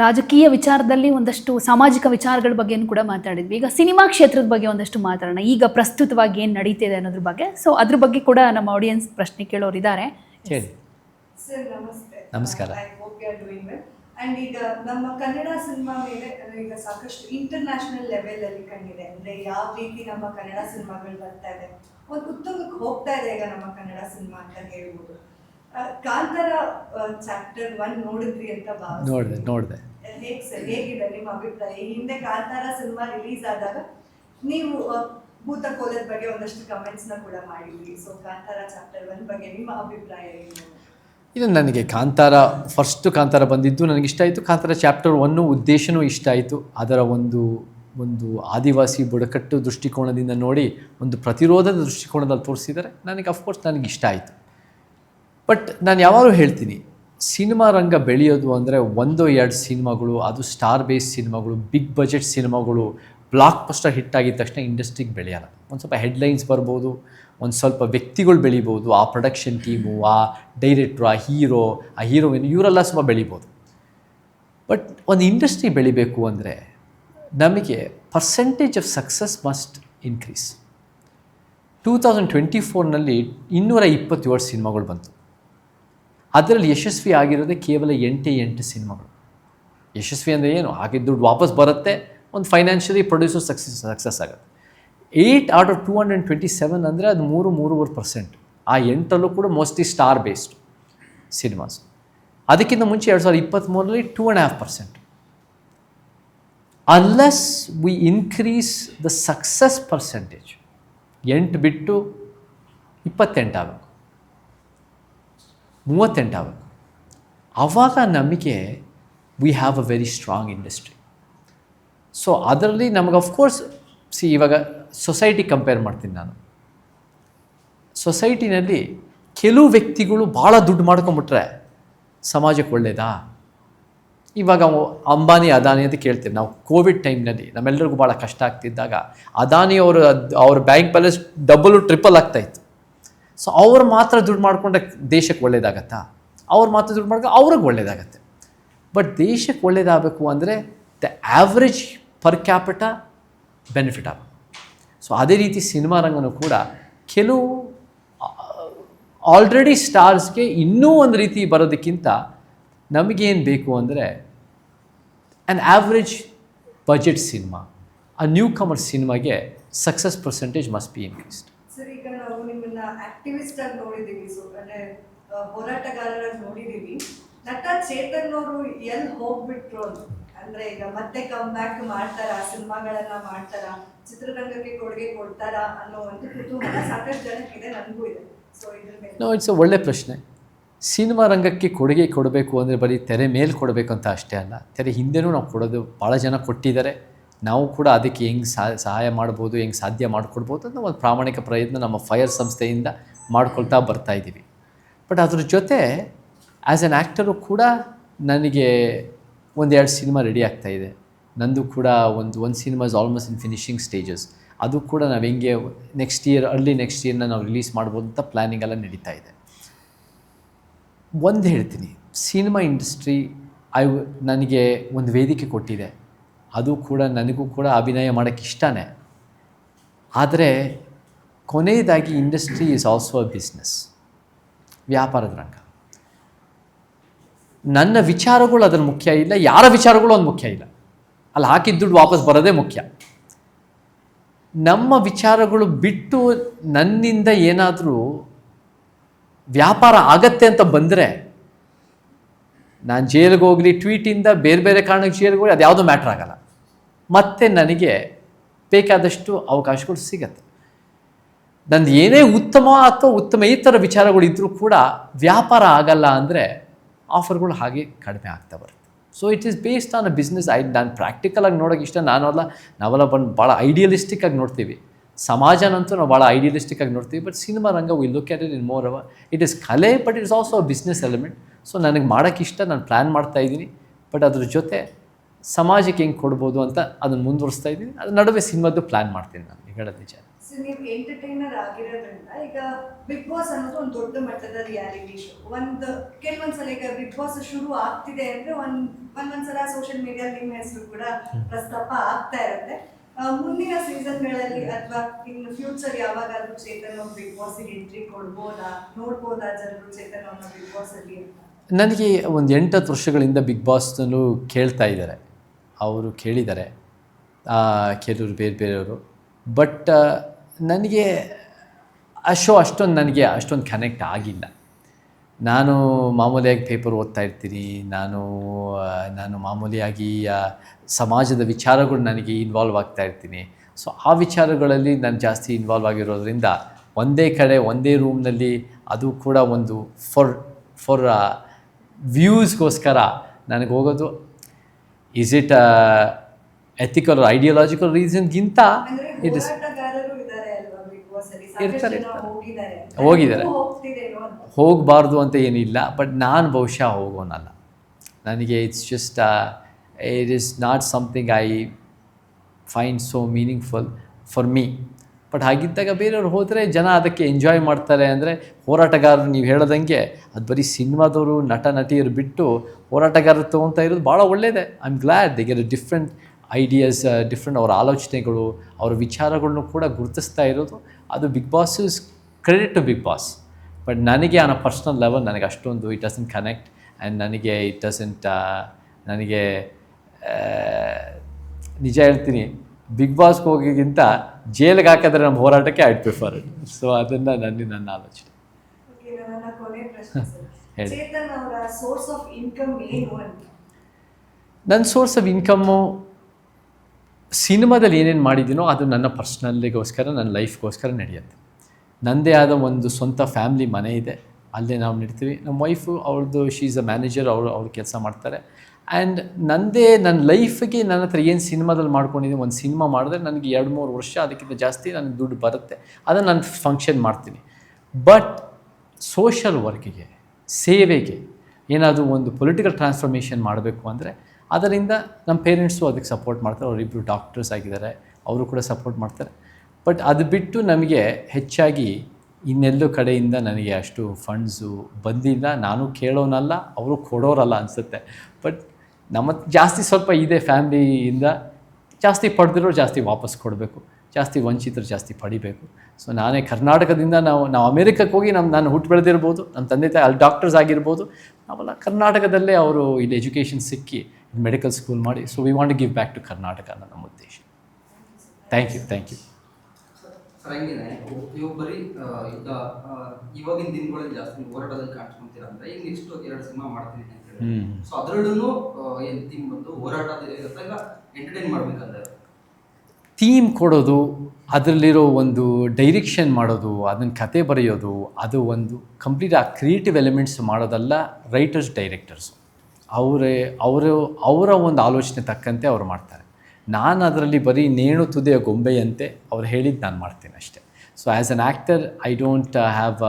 ರಾಜಕೀಯ ವಿಚಾರದಲ್ಲಿ ಒಂದಷ್ಟು ಸಾಮಾಜಿಕ ವಿಚಾರಗಳ ಬಗ್ಗೆನೂ ಕೂಡ ಮಾತಾಡಿದ್ವಿ. ಈಗ ಸಿನಿಮಾ ಕ್ಷೇತ್ರದ ಬಗ್ಗೆ ಒಂದಷ್ಟು ಮಾತಾಡೋಣ. ಈಗ ಪ್ರಸ್ತುತವಾಗಿ ಏನು ನಡೀತಿದೆ ಅನ್ನೋದ್ರ ಬಗ್ಗೆ. ಸೊ ಅದ್ರ ಬಗ್ಗೆ ಕೂಡ ನಮ್ಮ ಆಡಿಯನ್ಸ್ ಪ್ರಶ್ನೆ ಕೇಳೋರು ಇದ್ದಾರೆ ಹೇಳಿ. ಸರ್ ನಮಸ್ತೆ. ನಮಸ್ಕಾರ. I hope you are doing well and ಈಗ ನಮ್ಮ ಕನ್ನಡ ಸಿನಿಮಾ ಮೇಲೆ ಈಗ ಸಾಕಷ್ಟು ಇಂಟರ್ನ್ಯಾಷನಲ್ ಲೆವೆಲ್ ಅಲ್ಲಿ ಕಂಡಿದೆ. ಅಂದ್ರೆ ಯಾವ ರೀತಿ ನಮ್ಮ ಕನ್ನಡ ಸಿನಿಮಾಗಳು ಬರ್ತಾ ಇದೆ. ಒಂದು ಉತ್ತಮಕ್ಕೆ ಹೋಗ್ತಾ ಇದೆ ಈಗ ನಮ್ಮ ಕನ್ನಡ ಸಿನಿಮಾ ಅಂತ ಹೇಳ್ಬೋದು. ಕಾಂತಾರ ಚಾಪ್ಟರ್ ಒನ್ ನೋಡಿದ್ರಿ ಅಂತ. ನೋಡಿದೆ ನೋಡಿದೆ. ಹೇಗ್ ಸರ್ ಹೇಗಿದೆ ನಿಮ್ಮ ಅಭಿಪ್ರಾಯ? ಹಿಂದೆ ಕಾಂತಾರ ಸಿನಿಮಾ ರಿಲೀಸ್ ಆದಾಗ ನೀವು ಭೂತಕೋಲದ ಬಗ್ಗೆ ಒಂದಷ್ಟು ಕಮೆಂಟ್ಸ್ನ ಕೂಡ ಮಾಡಿದ್ರಿ. ಸೊ ಕಾಂತಾರ ಚಾಪ್ಟರ್ ಒನ್ ಬಗ್ಗೆ ನಿಮ್ಮ ಅಭಿಪ್ರಾಯ ಏನು? ಇದು ನನಗೆ ಕಾಂತಾರ ಫಸ್ಟು ಕಾಂತಾರ ಬಂದಿದ್ದು ನನಗೆ ಇಷ್ಟ ಆಯಿತು. ಕಾಂತಾರ ಚಾಪ್ಟರ್ ಒನ್ನು ಉದ್ದೇಶನೂ ಇಷ್ಟ ಆಯಿತು. ಅದರ ಒಂದು ಒಂದು ಆದಿವಾಸಿ ಬುಡಕಟ್ಟು ದೃಷ್ಟಿಕೋನದಿಂದ ನೋಡಿ ಒಂದು ಪ್ರತಿರೋಧದ ದೃಷ್ಟಿಕೋನದಲ್ಲಿ ತೋರಿಸಿದರೆ ನನಗೆ ಅಫ್ಕೋರ್ಸ್ ನನಗೆ ಇಷ್ಟ ಆಯಿತು. ಬಟ್ ನಾನು ಯಾವಾಗಲೂ ಹೇಳ್ತೀನಿ, ಸಿನಿಮಾ ರಂಗ ಬೆಳೆಯೋದು ಅಂದರೆ ಒಂದು, ಎರಡು ಸಿನಿಮಾಗಳು, ಅದು ಸ್ಟಾರ್ ಬೇಸ್ ಸಿನಿಮಾಗಳು ಬಿಗ್ ಬಜೆಟ್ ಸಿನಿಮಾಗಳು ಬ್ಲಾಕ್ ಪಸ್ಟರ್ ಹಿಟ್ ಆಗಿದ ತಕ್ಷಣ ಇಂಡಸ್ಟ್ರಿಗೆ ಬೆಳೆಯಲ್ಲ. ಒಂದು ಸ್ವಲ್ಪ ಹೆಡ್ಲೈನ್ಸ್ ಬರ್ಬೋದು, ಒಂದು ಸ್ವಲ್ಪ ವ್ಯಕ್ತಿಗಳು ಬೆಳಿಬೋದು, ಆ ಪ್ರೊಡಕ್ಷನ್ ಟೀಮು ಆ ಡೈರೆಕ್ಟ್ರು ಆ ಹೀರೋ ಆ ಹೀರೋಯಿನ್ ಇವರೆಲ್ಲ ಸ್ವಲ್ಪ ಬೆಳಿಬೋದು. ಬಟ್ ಒಂದು ಇಂಡಸ್ಟ್ರಿ ಬೆಳಿಬೇಕು ಅಂದರೆ ನಮಗೆ percentage of success must increase two thousand twenty ಫೋರ್ನಲ್ಲಿ ಇನ್ನೂರ ಇಪ್ಪತ್ತೇಳು ಸಿನಿಮಾಗಳು ಬಂತು. ಅದರಲ್ಲಿ ಯಶಸ್ವಿ ಆಗಿರೋದೇ ಕೇವಲ ಎಂಟೇ ಎಂಟು ಸಿನಿಮಾಗಳು. ಯಶಸ್ವಿ ಅಂದರೆ ಏನು? ಹಾಗೆ ದುಡ್ಡು ವಾಪಸ್ ಬರುತ್ತೆ, ಒಂದು ಫೈನಾನ್ಷಿಯಲಿ ಪ್ರೊಡ್ಯೂಸರ್ ಸಕ್ಸಸ್ ಸಕ್ಸಸ್ ಆಗುತ್ತೆ. Eight out of two hundred twenty seven ಅಂದರೆ ಅದು ಮೂರು, ಮೂರುವರೆ ಪರ್ಸೆಂಟ್ ಆ ಎಂಟಲ್ಲೂ ಕೂಡ ಮೋಸ್ಟ್ಲಿ ಸ್ಟಾರ್ ಬೇಸ್ಡ್ ಸಿನಿಮಾಸ್ ಅದಕ್ಕಿಂತ ಮುಂಚೆ ಎರಡು ಸಾವಿರದ ಇಪ್ಪತ್ತ್ಮೂರರಲ್ಲಿ two and half percent unless we increase the success percentage ಎಂಟು ಬಿಟ್ಟು ಇಪ್ಪತ್ತೆಂಟು ಮೂವತ್ತೆಂಟು ಆಗಬೇಕು. ಆವಾಗ ನಮಗೆ we have a very strong industry so ಅದರಲ್ಲಿ ನಮಗೆ ಅಫ್ಕೋರ್ಸ್ ಸಿ ಇವಾಗ ಸೊಸೈಟಿ ಕಂಪೇರ್ ಮಾಡ್ತೀನಿ ನಾನು. ಸೊಸೈಟಿನಲ್ಲಿ ಕೆಲವು ವ್ಯಕ್ತಿಗಳು ಭಾಳ ದುಡ್ಡು ಮಾಡ್ಕೊಂಬಿಟ್ರೆ ಸಮಾಜಕ್ಕೆ ಒಳ್ಳೆಯದಾ ಇವಾಗ ಅಂಬಾನಿ, ಅದಾನಿ ಅಂತ ಕೇಳ್ತೀವಿ. ನಾವು ಕೋವಿಡ್ ಟೈಮ್ನಲ್ಲಿ ನಮ್ಮೆಲ್ಲರಿಗೂ ಭಾಳ ಕಷ್ಟ ಆಗ್ತಿದ್ದಾಗ ಅದಾನಿ ಅವರು ಅವ್ರ ಬ್ಯಾಂಕ್ ಬ್ಯಾಲೆನ್ಸ್ ಡಬಲು ಟ್ರಿಪಲ್ ಆಗ್ತಾಯಿತ್ತು ಸೊ ಅವ್ರು ಮಾತ್ರ ದುಡ್ಡು ಮಾಡಿಕೊಂಡ ದೇಶಕ್ಕೆ ಒಳ್ಳೇದಾಗತ್ತಾ? ಅವ್ರು ಮಾತ್ರ ದುಡ್ಡು ಮಾಡ್ಕೊಂಡು ಅವ್ರಿಗೆ ಒಳ್ಳೇದಾಗತ್ತೆ. ಬಟ್ ದೇಶಕ್ಕೆ ಒಳ್ಳೇದಾಗಬೇಕು ಅಂದರೆ the average per capita benefit ಆಗಬೇಕು ಸೊ ಅದೇ ರೀತಿ ಸಿನಿಮಾ ರಂಗನೂ ಕೂಡ ಕೆಲವು ಆಲ್ರೆಡಿ ಸ್ಟಾರ್ಸ್ಗೆ ಇನ್ನೂ ಒಂದು ರೀತಿ ಬರೋದಕ್ಕಿಂತ ನಮಗೇನು ಬೇಕು ಅಂದರೆ ಆ್ಯನ್ ಆ್ಯಾವ್ರೇಜ್ ಬಜೆಟ್ ಸಿನಿಮಾ ಆ ನ್ಯೂ ಕಮರ್ ಸಿನಿಮಾಗೆ success percentage must be increased sir ಈಗ ನಾವು ನಿಮ್ಮನ್ನ ಆಕ್ಟಿವಿಸ್ಟ್ ಆಗಿ ನೋಡಿದೀವಿ. ಸೊ ಅಂದ್ರೆ ಹೋರಾಟಗಾರರಾಗಿ ನೋಡಿದೀವಿ. ನಟ ಚೇತನ್ ಅವರು ಎಲ್ಲಿ ಹೋಗ್ಬಿಟ್ರು ಅಂದ್ರೆ, ಈಗ ಮತ್ತೆ ಕಮ್ ಬ್ಯಾಕ್ ಮಾಡ್ತಾರ, ಸಿನಿಮಾಗಳನ್ನ ಮಾಡ್ತಾರ, ಚಿತ್ರರಂಗಕ್ಕೆ ಕೊಡುಗೆ ಕೊಡ್ತಾರ ಅನ್ನೋ ಒಂದು ಕುತೂಹಲ ಸಾಕಷ್ಟು ಜನಕ್ಕಿದೆ, ನನಗೂ ಇದೆ. ಸೊ ಇದ್ರ ಇಟ್ಸ್ ಒಳ್ಳೆ ಪ್ರಶ್ನೆ. ಸಿನಿಮಾ ರಂಗಕ್ಕೆ ಕೊಡುಗೆ ಕೊಡಬೇಕು ಅಂದರೆ ಬರೀ ತೆರೆ ಮೇಲೆ ಕೊಡಬೇಕು ಅಂತ ಅಷ್ಟೇ ಅಲ್ಲ. ತೆರೆ ಹಿಂದೆನೂ ನಾವು ಕೊಡೋದು ಭಾಳ ಜನ ಕೊಟ್ಟಿದ್ದಾರೆ. ನಾವು ಕೂಡ ಅದಕ್ಕೆ ಹೆಂಗೆ ಸಹಾಯ ಮಾಡ್ಬೋದು, ಹೆಂಗೆ ಸಾಧ್ಯ ಮಾಡಿಕೊಡ್ಬೋದು ಅಂತ ಒಂದು ಪ್ರಾಮಾಣಿಕ ಪ್ರಯತ್ನ ನಮ್ಮ ಫೈರ್ ಸಂಸ್ಥೆಯಿಂದ ಮಾಡ್ಕೊಳ್ತಾ ಬರ್ತಾ ಇದ್ದೀವಿ. ಬಟ್ ಅದ್ರ ಜೊತೆ ಆ್ಯಸ್ ಎನ್ ಆ್ಯಕ್ಟರು ಕೂಡ ನನಗೆ ಒಂದೆರಡು ಸಿನಿಮಾ ರೆಡಿ ಆಗ್ತಾ ಇದೆ. ನಂದು ಕೂಡ ಒಂದು ಒಂದು cinema is almost in finishing stages ಅದು ಕೂಡ ನಾವು ಹೆಂಗೆ ನೆಕ್ಸ್ಟ್ ಇಯರ್ ಅರ್ಲಿ ನೆಕ್ಸ್ಟ್ ಇಯರ್ನ ನಾವು ರಿಲೀಸ್ ಮಾಡ್ಬೋದು ಅಂತ ಪ್ಲ್ಯಾನಿಂಗ್ ಎಲ್ಲ ನಡೀತಾ ಇದೆ. ಒಂದು ಹೇಳ್ತೀನಿ, ಸಿನಿಮಾ ಇಂಡಸ್ಟ್ರಿ ಐ ನನಗೆ ಒಂದು ವೇದಿಕೆ ಕೊಟ್ಟಿದೆ. ಅದು ಕೂಡ ನನಗೂ ಕೂಡ ಅಭಿನಯ ಮಾಡೋಕ್ಕೆ ಇಷ್ಟನೇ. ಆದರೆ ಕೊನೆಯದಾಗಿ industry is also a business ವ್ಯಾಪಾರದ ರಂಗ. ನನ್ನ ವಿಚಾರಗಳು ಅದರ ಮುಖ್ಯ ಇಲ್ಲ, ಯಾರ ವಿಚಾರಗಳು ಒಂದು ಮುಖ್ಯ ಇಲ್ಲ. ಅಲ್ಲಿ ಹಾಕಿದ ದುಡ್ಡು ವಾಪಸ್ ಬರೋದೇ ಮುಖ್ಯ. ನಮ್ಮ ವಿಚಾರಗಳು ಬಿಟ್ಟು ನನ್ನಿಂದ ಏನಾದರೂ ವ್ಯಾಪಾರ ಆಗತ್ತೆ ಅಂತ ಬಂದರೆ, ನಾನು ಜೈಲಿಗೆ ಹೋಗಲಿ ಟ್ವೀಟಿಂದ ಬೇರೆ ಬೇರೆ ಕಾರಣಕ್ಕೆ ಜೈಲಿಗೆ ಹೋಗಿ ಅದು ಯಾವುದೂ ಮ್ಯಾಟ್ರ್ ಆಗಲ್ಲ. ಮತ್ತೆ ನನಗೆ ಬೇಕಾದಷ್ಟು ಅವಕಾಶಗಳು ಸಿಗತ್ತೆ. ನಂದು ಏನೇ ಉತ್ತಮ ಅಥವಾ ಉತ್ತಮ ಈ ಥರ ವಿಚಾರಗಳು ಇದ್ದರೂ ಕೂಡ ವ್ಯಾಪಾರ ಆಗಲ್ಲ ಅಂದರೆ ಆಫರ್ಗಳು ಹಾಗೆ ಕಡಿಮೆ ಆಗ್ತಾ ಬರುತ್ತೆ. So it is based on a business I ನಾನು ಪ್ರಾಕ್ಟಿಕಲಾಗಿ ನೋಡೋಕೆ ಇಷ್ಟ ನಾನು ನಾವೆಲ್ಲ ಬಂದು ಭಾಳ ಐಡಿಯಲಿಸ್ಟಿಕ್ಕಾಗಿ ನೋಡ್ತೀವಿ. ಸಮಾಜನಂತೂ ನಾವು ಭಾಳ ಐಡಿಯಲಿಸ್ಟಿಕ್ ಆಗಿ ನೋಡ್ತೀವಿ but cinema Ranga we look at it in more of it is ಕಲೆ but it's also business element so ನನಗೆ ಮಾಡೋಕ್ಕಿಷ್ಟ ನಾನು ಪ್ಲ್ಯಾನ್ ಮಾಡ್ತಾ ಇದ್ದೀನಿ ಬಟ್ ಅದ್ರ ಜೊತೆ ಸಮಾಜಕ್ಕೆ ಹೆಂಗೆ ಕೊಡ್ಬೋದು ಅಂತ ಅದನ್ನು ಮುಂದುವರಿಸ್ತಾ ಇದ್ದೀನಿ. ಅದ್ರ ನಡುವೆ ಸಿನಿಮಾದ್ದು ಪ್ಲ್ಯಾನ್ ಮಾಡ್ತೀನಿ ನಾನು ಹೇಳೋದು ನಿಜ. ಸೊ ನೀವು ಎಂಟರ್ಟೈನರ್ ಆಗಿರೋದ್ರಿಂದ ಈಗ ಬಿಗ್ ಬಾಸ್ ಅನ್ನೋದು ಒಂದು ದೊಡ್ಡ ಮಟ್ಟದ ರಿಯಾಲಿಟಿ ಶೋ ಒಂದು ಕೆಲವೊಂದ್ಸಲ ಈಗ ಬಿಗ್ ಬಾಸ್ ಶುರು ಆಗ್ತಿದೆ ಅಂದ್ರೆ ಒಂದ್ ಒಂದೊಂದ್ಸಲ ಸೋಷಿಯಲ್ ಮೀಡಿಯಾ ನಿಮ್ಮ ಹೆಸರು ಕೂಡ ಪ್ರಸ್ತಾಪ ಆಗ್ತಾ ಇರುತ್ತೆ. ಮುಂದಿನ ಸೀಸನ್ಗಳಲ್ಲಿ ಅಥವಾ ಇನ್ನು ಫ್ಯೂಚರ್ ಯಾವಾಗಾದ್ರೂ ಚೇತನ್ ಅವ್ರು ಬಿಗ್ ಬಾಸ್ ಎಂಟ್ರಿ ಕೊಡ್ಬೋದಾ? ನೋಡ್ಬೋದಾ ಜನರು ಚೇತನ್ ಅವ್ರನ್ನ ಬಿಗ್ ಬಾಸ್ ಅಲ್ಲಿ ನನಗೆ ಒಂದು ಎಂಟತ್ತು ವರ್ಷಗಳಿಂದ ಬಿಗ್ ಬಾಸ್ನಲ್ಲೂ ಕೇಳ್ತಾ ಇದ್ದಾರೆ. ಅವರು ಕೇಳಿದ್ದಾರೆ. ಕೆಲವರು ಬೇರೆ ಬೇರೆಯವರು. ಬಟ್ ನನಗೆ ಆ ಶೋ ಅಷ್ಟೊಂದು ನನಗೆ ಅಷ್ಟೊಂದು ಕನೆಕ್ಟ್ ಆಗಿಲ್ಲ. ನಾನು ಮಾಮೂಲಿಯಾಗಿ ಪೇಪರ್ ಓದ್ತಾ ಇರ್ತೀನಿ. ನಾನು ನಾನು ಮಾಮೂಲಿಯಾಗಿ ಸಮಾಜದ ವಿಚಾರಗಳು ನನಗೆ ಇನ್ವಾಲ್ವ್ ಆಗ್ತಾ ಇರ್ತೀನಿ. ಸೊ ಆ ವಿಚಾರಗಳಲ್ಲಿ ನಾನು ಜಾಸ್ತಿ ಇನ್ವಾಲ್ವ್ ಆಗಿರೋದ್ರಿಂದ ಒಂದೇ ಕಡೆ, ಒಂದೇ ರೂಮ್ನಲ್ಲಿ ಅದು ಕೂಡ ಒಂದು ಫಾರ್ ಫಾರ್ ವ್ಯೂಸ್ಗೋಸ್ಕರ ನನಗೆ ಹೋಗೋದು ಈಸ್ ಇಟ್ ಎಥಿಕಲ್ ಐಡಿಯಾಲಜಿಕಲ್ ರೀಸನ್ಗಿಂತ ಇಟ್ ಇಸ್ ಇರ್ತಾರೆ. ಹೋಗಿದ್ದಾರೆ. ಹೋಗಬಾರ್ದು ಅಂತ ಏನಿಲ್ಲ ಬಟ್ ನಾನು ಬಹುಶಃ ಹೋಗೋನಲ್ಲ. ನನಗೆ it's just it is not something I find so meaningful for me but ಹಾಗಿದ್ದಾಗ ಬೇರೆಯವ್ರು ಹೋದರೆ ಜನ ಅದಕ್ಕೆ ಎಂಜಾಯ್ ಮಾಡ್ತಾರೆ ಅಂದರೆ ಹೋರಾಟಗಾರರು ನೀವು ಹೇಳೋದಂಗೆ ಅದು ಬರೀ ಸಿನಿಮಾದವರು ನಟ ನಟಿಯರು ಬಿಟ್ಟು ಹೋರಾಟಗಾರರು ತೊಗೊತಾ ಇರೋದು ಭಾಳ ಒಳ್ಳೆಯದೇ I am glad they get different ideas different ಅವರ ಆಲೋಚನೆಗಳು ಅವರ ವಿಚಾರಗಳನ್ನು ಕೂಡ ಗುರುತಿಸ್ತಾ ಇರೋದು. ಅದು Bigg Boss is credit to Bigg Boss but ನನಗೆ ಆನ್ ಅ ಪರ್ಸ್ನಲ್ ಲೆವೆಲ್ ನನಗೆ ಅಷ್ಟೊಂದು ಇಟ್ ಡಸಂಟ್ ಕನೆಕ್ಟ್ ಆ್ಯಂಡ್ ನನಗೆ ಇಟ್ ಡಸಂಟ್ ನನಗೆ ಆ, ನಿಜ ಹೇಳ್ತೀನಿ ಬಿಗ್ ಬಾಸ್ಗೆ ಹೋಗೋಕ್ಕಿಂತ ಜೈಲಿಗೆ ಹಾಕಿದ್ರೆ ನಮ್ಮ ಹೋರಾಟಕ್ಕೆ ಐ ಪ್ರಿಫರ್ ಸೊ ಅದನ್ನು ನನ್ನ ನನ್ನ ಆಲೋಚನೆ. ನನ್ನ ಸೋರ್ಸ್ ಆಫ್ ಇನ್ಕಮ್ ಏನು ಅಂತ? ನನ್ನ ಸೋರ್ಸ್ ಆಫ್ ಇನ್ಕಮ್ಮು ಸಿನಿಮಾದಲ್ಲಿ ಏನೇನು ಮಾಡಿದ್ದೀನೋ ಅದು ನನ್ನ ಪರ್ಸ್ನಲ್ಲಿಗೋಸ್ಕರ ನನ್ನ ಲೈಫ್ಗೋಸ್ಕರ ನಡೆಯುತ್ತೆ. ನನ್ನದೇ ಆದ ಒಂದು ಸ್ವಂತ ಫ್ಯಾಮ್ಲಿ ಮನೆ ಇದೆ. ಅಲ್ಲೇ ನಾವು ನಡೀತೀವಿ. ನಮ್ಮ ವೈಫು ಅವ್ರದ್ದು ಶೀ ಈಸ್ ಅ ಮ್ಯಾನೇಜರ್ ಅವರು ಅವ್ರು ಕೆಲಸ ಮಾಡ್ತಾರೆ. ಆ್ಯಂಡ್ ನನ್ನದೇ ನನ್ನ ಲೈಫಿಗೆ ನನ್ನ ಹತ್ರ ಏನು ಸಿನಿಮಾದಲ್ಲಿ ಮಾಡ್ಕೊಂಡಿದ್ದೀನಿ, ಒಂದು ಸಿನಿಮಾ ಮಾಡಿದ್ರೆ ನನಗೆ ಎರಡು ಮೂರು ವರ್ಷ ಅದಕ್ಕಿಂತ ಜಾಸ್ತಿ ನನಗೆ ದುಡ್ಡು ಬರುತ್ತೆ. ಅದನ್ನು ನಾನು ಫಂಕ್ಷನ್ ಮಾಡ್ತೀನಿ. ಬಟ್ ಸೋಷಲ್ ವರ್ಕಿಗೆ ಸೇವೆಗೆ ಏನಾದರೂ ಒಂದು ಪೊಲಿಟಿಕಲ್ ಟ್ರಾನ್ಸ್ಫಾರ್ಮೇಷನ್ ಮಾಡಬೇಕು ಅಂದರೆ ಅದರಿಂದ ನಮ್ಮ ಪೇರೆಂಟ್ಸು ಅದಕ್ಕೆ ಸಪೋರ್ಟ್ ಮಾಡ್ತಾರೆ. ಅವರಿಬ್ಬರು ಡಾಕ್ಟರ್ಸ್ ಆಗಿದ್ದಾರೆ, ಅವರು ಕೂಡ ಸಪೋರ್ಟ್ ಮಾಡ್ತಾರೆ. ಬಟ್ ಅದು ಬಿಟ್ಟು ನಮಗೆ ಹೆಚ್ಚಾಗಿ ಇನ್ನೆಲ್ಲೋ ಕಡೆಯಿಂದ ನನಗೆ ಅಷ್ಟು ಫಂಡ್ಸು ಬಂದಿಲ್ಲ. ನಾನು ಕೇಳೋನಲ್ಲ, ಅವರು ಕೊಡೋರಲ್ಲ ಅನಿಸುತ್ತೆ. ಬಟ್ ನಮ್ಮ ಜಾಸ್ತಿ ಸ್ವಲ್ಪ ಇದೆ ಫ್ಯಾಮಿಲಿಯಿಂದ. ಜಾಸ್ತಿ ಪಡೆದಿರೋ ಜಾಸ್ತಿ ವಾಪಸ್ ಕೊಡಬೇಕು. ಜಾಸ್ತಿ ವಂಚಿತರು ಜಾಸ್ತಿ ಪಡಿಬೇಕು. ಸೊ ನಾನೇ ಕರ್ನಾಟಕದಿಂದ ನಾವು ನಾವು ಅಮೇರಿಕಕ್ಕೆ ಹೋಗಿ ನಮ್ಮ ನಾನು ಹುಟ್ಟು ಬೆಳೆದಿರ್ಬೋದು. ನಮ್ಮ ತಂದೆ ತಾಯಿ ಅಲ್ಲಿ ಡಾಕ್ಟರ್ಸ್ ಆಗಿರ್ಬೋದು. ನಾವೆಲ್ಲ ಕರ್ನಾಟಕದಲ್ಲೇ ಅವರು ಇಲ್ಲಿ ಎಜುಕೇಷನ್ ಸಿಕ್ಕಿ ಮೆಡಿಕಲ್ ಸ್ಕೂಲ್ ಮಾಡಿ. So we want give back to Karnataka ಅನ್ನೋ ನಮ್ಮ ಉದ್ದೇಶ. ಥ್ಯಾಂಕ್ ಯು ಥ್ಯಾಂಕ್ ಯು ಇವಾಗಿನ ದಿನಗಳಲ್ಲಿ ಜಾಸ್ತಿ ಹೋರಾಟದಲ್ಲಿ ಕಾಣಿಸ್ಕೊಂತೀರ ಅಂದ್ರೆ ಈಗ ನೆಕ್ಸ್ಟ್ ಎರಡು ಸಿನಿಮಾ ಮಾಡ್ತೀನಿ ಸೊ ಅದರಲ್ಲೂ ಏನು ಥೀಮ್ ಬಂದು ಹೋರಾಟ ಇರುತ್ತೆ ಎಂಟರ್ಟೈನ್ ಮಾಡ್ಬೇಕಂದ್ರೆ? ಥೀಮ್ ಕೊಡೋದು ಅದರಲ್ಲಿರೋ ಒಂದು ಡೈರೆಕ್ಷನ್ ಮಾಡೋದು ಅದನ್ನ ಕತೆ ಬರೆಯೋದು ಅದು ಒಂದು ಕಂಪ್ಲೀಟ್ ಆ ಕ್ರಿಯೇಟಿವ್ ಎಲಿಮೆಂಟ್ಸ್ ಮಾಡೋದಲ್ಲ ರೈಟರ್ಸ್ ಡೈರೆಕ್ಟರ್ಸ್ ಅವರೇ ಅವರು ಅವರ ಒಂದು ಆಲೋಚನೆ ತಕ್ಕಂತೆ ಅವ್ರು ಮಾಡ್ತಾರೆ. ನಾನು ಅದರಲ್ಲಿ ಬರೀ ನೇಣು ತುದಿಯ ಗೊಂಬೆಯಂತೆ ಅವ್ರು ಹೇಳಿದ್ದು ನಾನು ಮಾಡ್ತೀನಿ ಅಷ್ಟೇ. So as an actor I don't have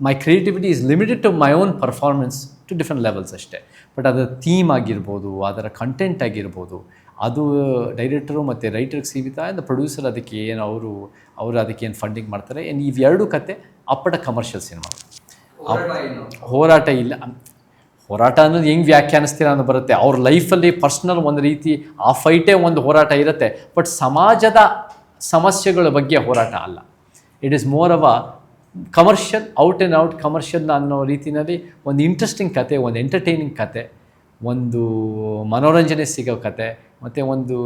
my creativity is limited to my own performance to different levels ಅಷ್ಟೇ. ಬಟ್ ಅದರ ಥೀಮ್ ಆಗಿರ್ಬೋದು ಅದರ ಕಂಟೆಂಟ್ ಆಗಿರ್ಬೋದು ಅದು ಡೈರೆಕ್ಟರು ಮತ್ತು ರೈಟರ್ಗೆ ಸೀಮಿತ ಆ್ಯಂಡ್ ಪ್ರೊಡ್ಯೂಸರ್ ಅದಕ್ಕೆ ಏನು ಅವರು ಅವರು ಅದಕ್ಕೆ ಏನು ಫಂಡಿಂಗ್ ಮಾಡ್ತಾರೆ. ಏನು ಇವೆರಡು ಕತೆ ಅಪ್ಪಟ ಕಮರ್ಷಿಯಲ್ ಸಿನಿಮಾ ಹೋರಾಟ ಇಲ್ಲ. ಹೋರಾಟ ಅನ್ನೋದು ಹೆಂಗೆ ವ್ಯಾಖ್ಯಾನಿಸ್ತೀರ ಅನ್ನೋ ಬರುತ್ತೆ. ಅವ್ರ ಲೈಫಲ್ಲಿ ಪರ್ಸ್ನಲ್ ಒಂದು ರೀತಿ ಆ ಫೈಟೇ ಒಂದು ಹೋರಾಟ ಇರುತ್ತೆ. ಬಟ್ ಸಮಾಜದ ಸಮಸ್ಯೆಗಳ ಬಗ್ಗೆ ಹೋರಾಟ ಅಲ್ಲ. It is more of commercial out and out commercial ಅನ್ನೋ ರೀತಿಯಲ್ಲಿ ಒಂದು ಇಂಟ್ರೆಸ್ಟಿಂಗ್ ಕತೆ, ಒಂದು ಎಂಟರ್ಟೈನಿಂಗ್ ಕತೆ, ಒಂದು ಮನೋರಂಜನೆ ಸಿಗೋ ಕತೆ, ಮತ್ತು ಒಂದು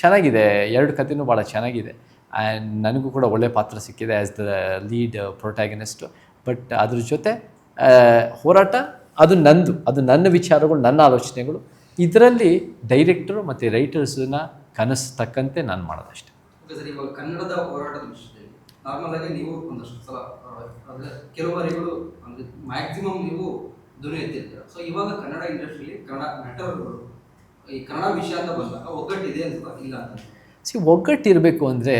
ಚೆನ್ನಾಗಿದೆ, ಎರಡು ಕಥೆನೂ ಭಾಳ ಚೆನ್ನಾಗಿದೆ. ಆ್ಯಂಡ್ ನನಗೂ ಕೂಡ ಒಳ್ಳೆ ಪಾತ್ರ ಸಿಕ್ಕಿದೆ as the lead protagonist but ಅದ್ರ ಜೊತೆ ಹೋರಾಟ, ಅದು ನಂದು, ಅದು ನನ್ನ ವಿಚಾರಗಳು, ನನ್ನ ಆಲೋಚನೆಗಳು. ಇದರಲ್ಲಿ ಡೈರೆಕ್ಟರು ಮತ್ತು ರೈಟರ್ಸನ್ನ ಕನಸು ತಕ್ಕಂತೆ ನಾನು ಮಾಡೋದಷ್ಟೆ. ಕನ್ನಡದ ಹೋರಾಟದ ವಿಷಯದಲ್ಲಿ ನಾರ್ಮಲ್ ಆಗಿ ನೀವು ಒಂದಷ್ಟು ಸಲ ಅಂದ್ರೆ ಕೆಲವು ಬಾರಿಗಳು ಅಂದ್ರೆ ಮ್ಯಾಕ್ಸಿಮಮ್ ನೀವು ಧ್ವನಿ ಎತ್ತಿರ್ತೀರ. ಸೊ ಇವಾಗ ಕನ್ನಡ ಇಂಡಸ್ಟ್ರಿಲಿ ಕನ್ನಡ ನಟರುಗಳು, ಈ ಕನ್ನಡ ವಿಷಯ ಅಂತ ಬಂದಾಗ ಒಗ್ಗಟ್ಟಿದೆ ಅಂತ ಇಲ್ಲ ಅಂತ. ಸಿ ಒಗ್ಗಟ್ಟಿರಬೇಕು ಅಂದರೆ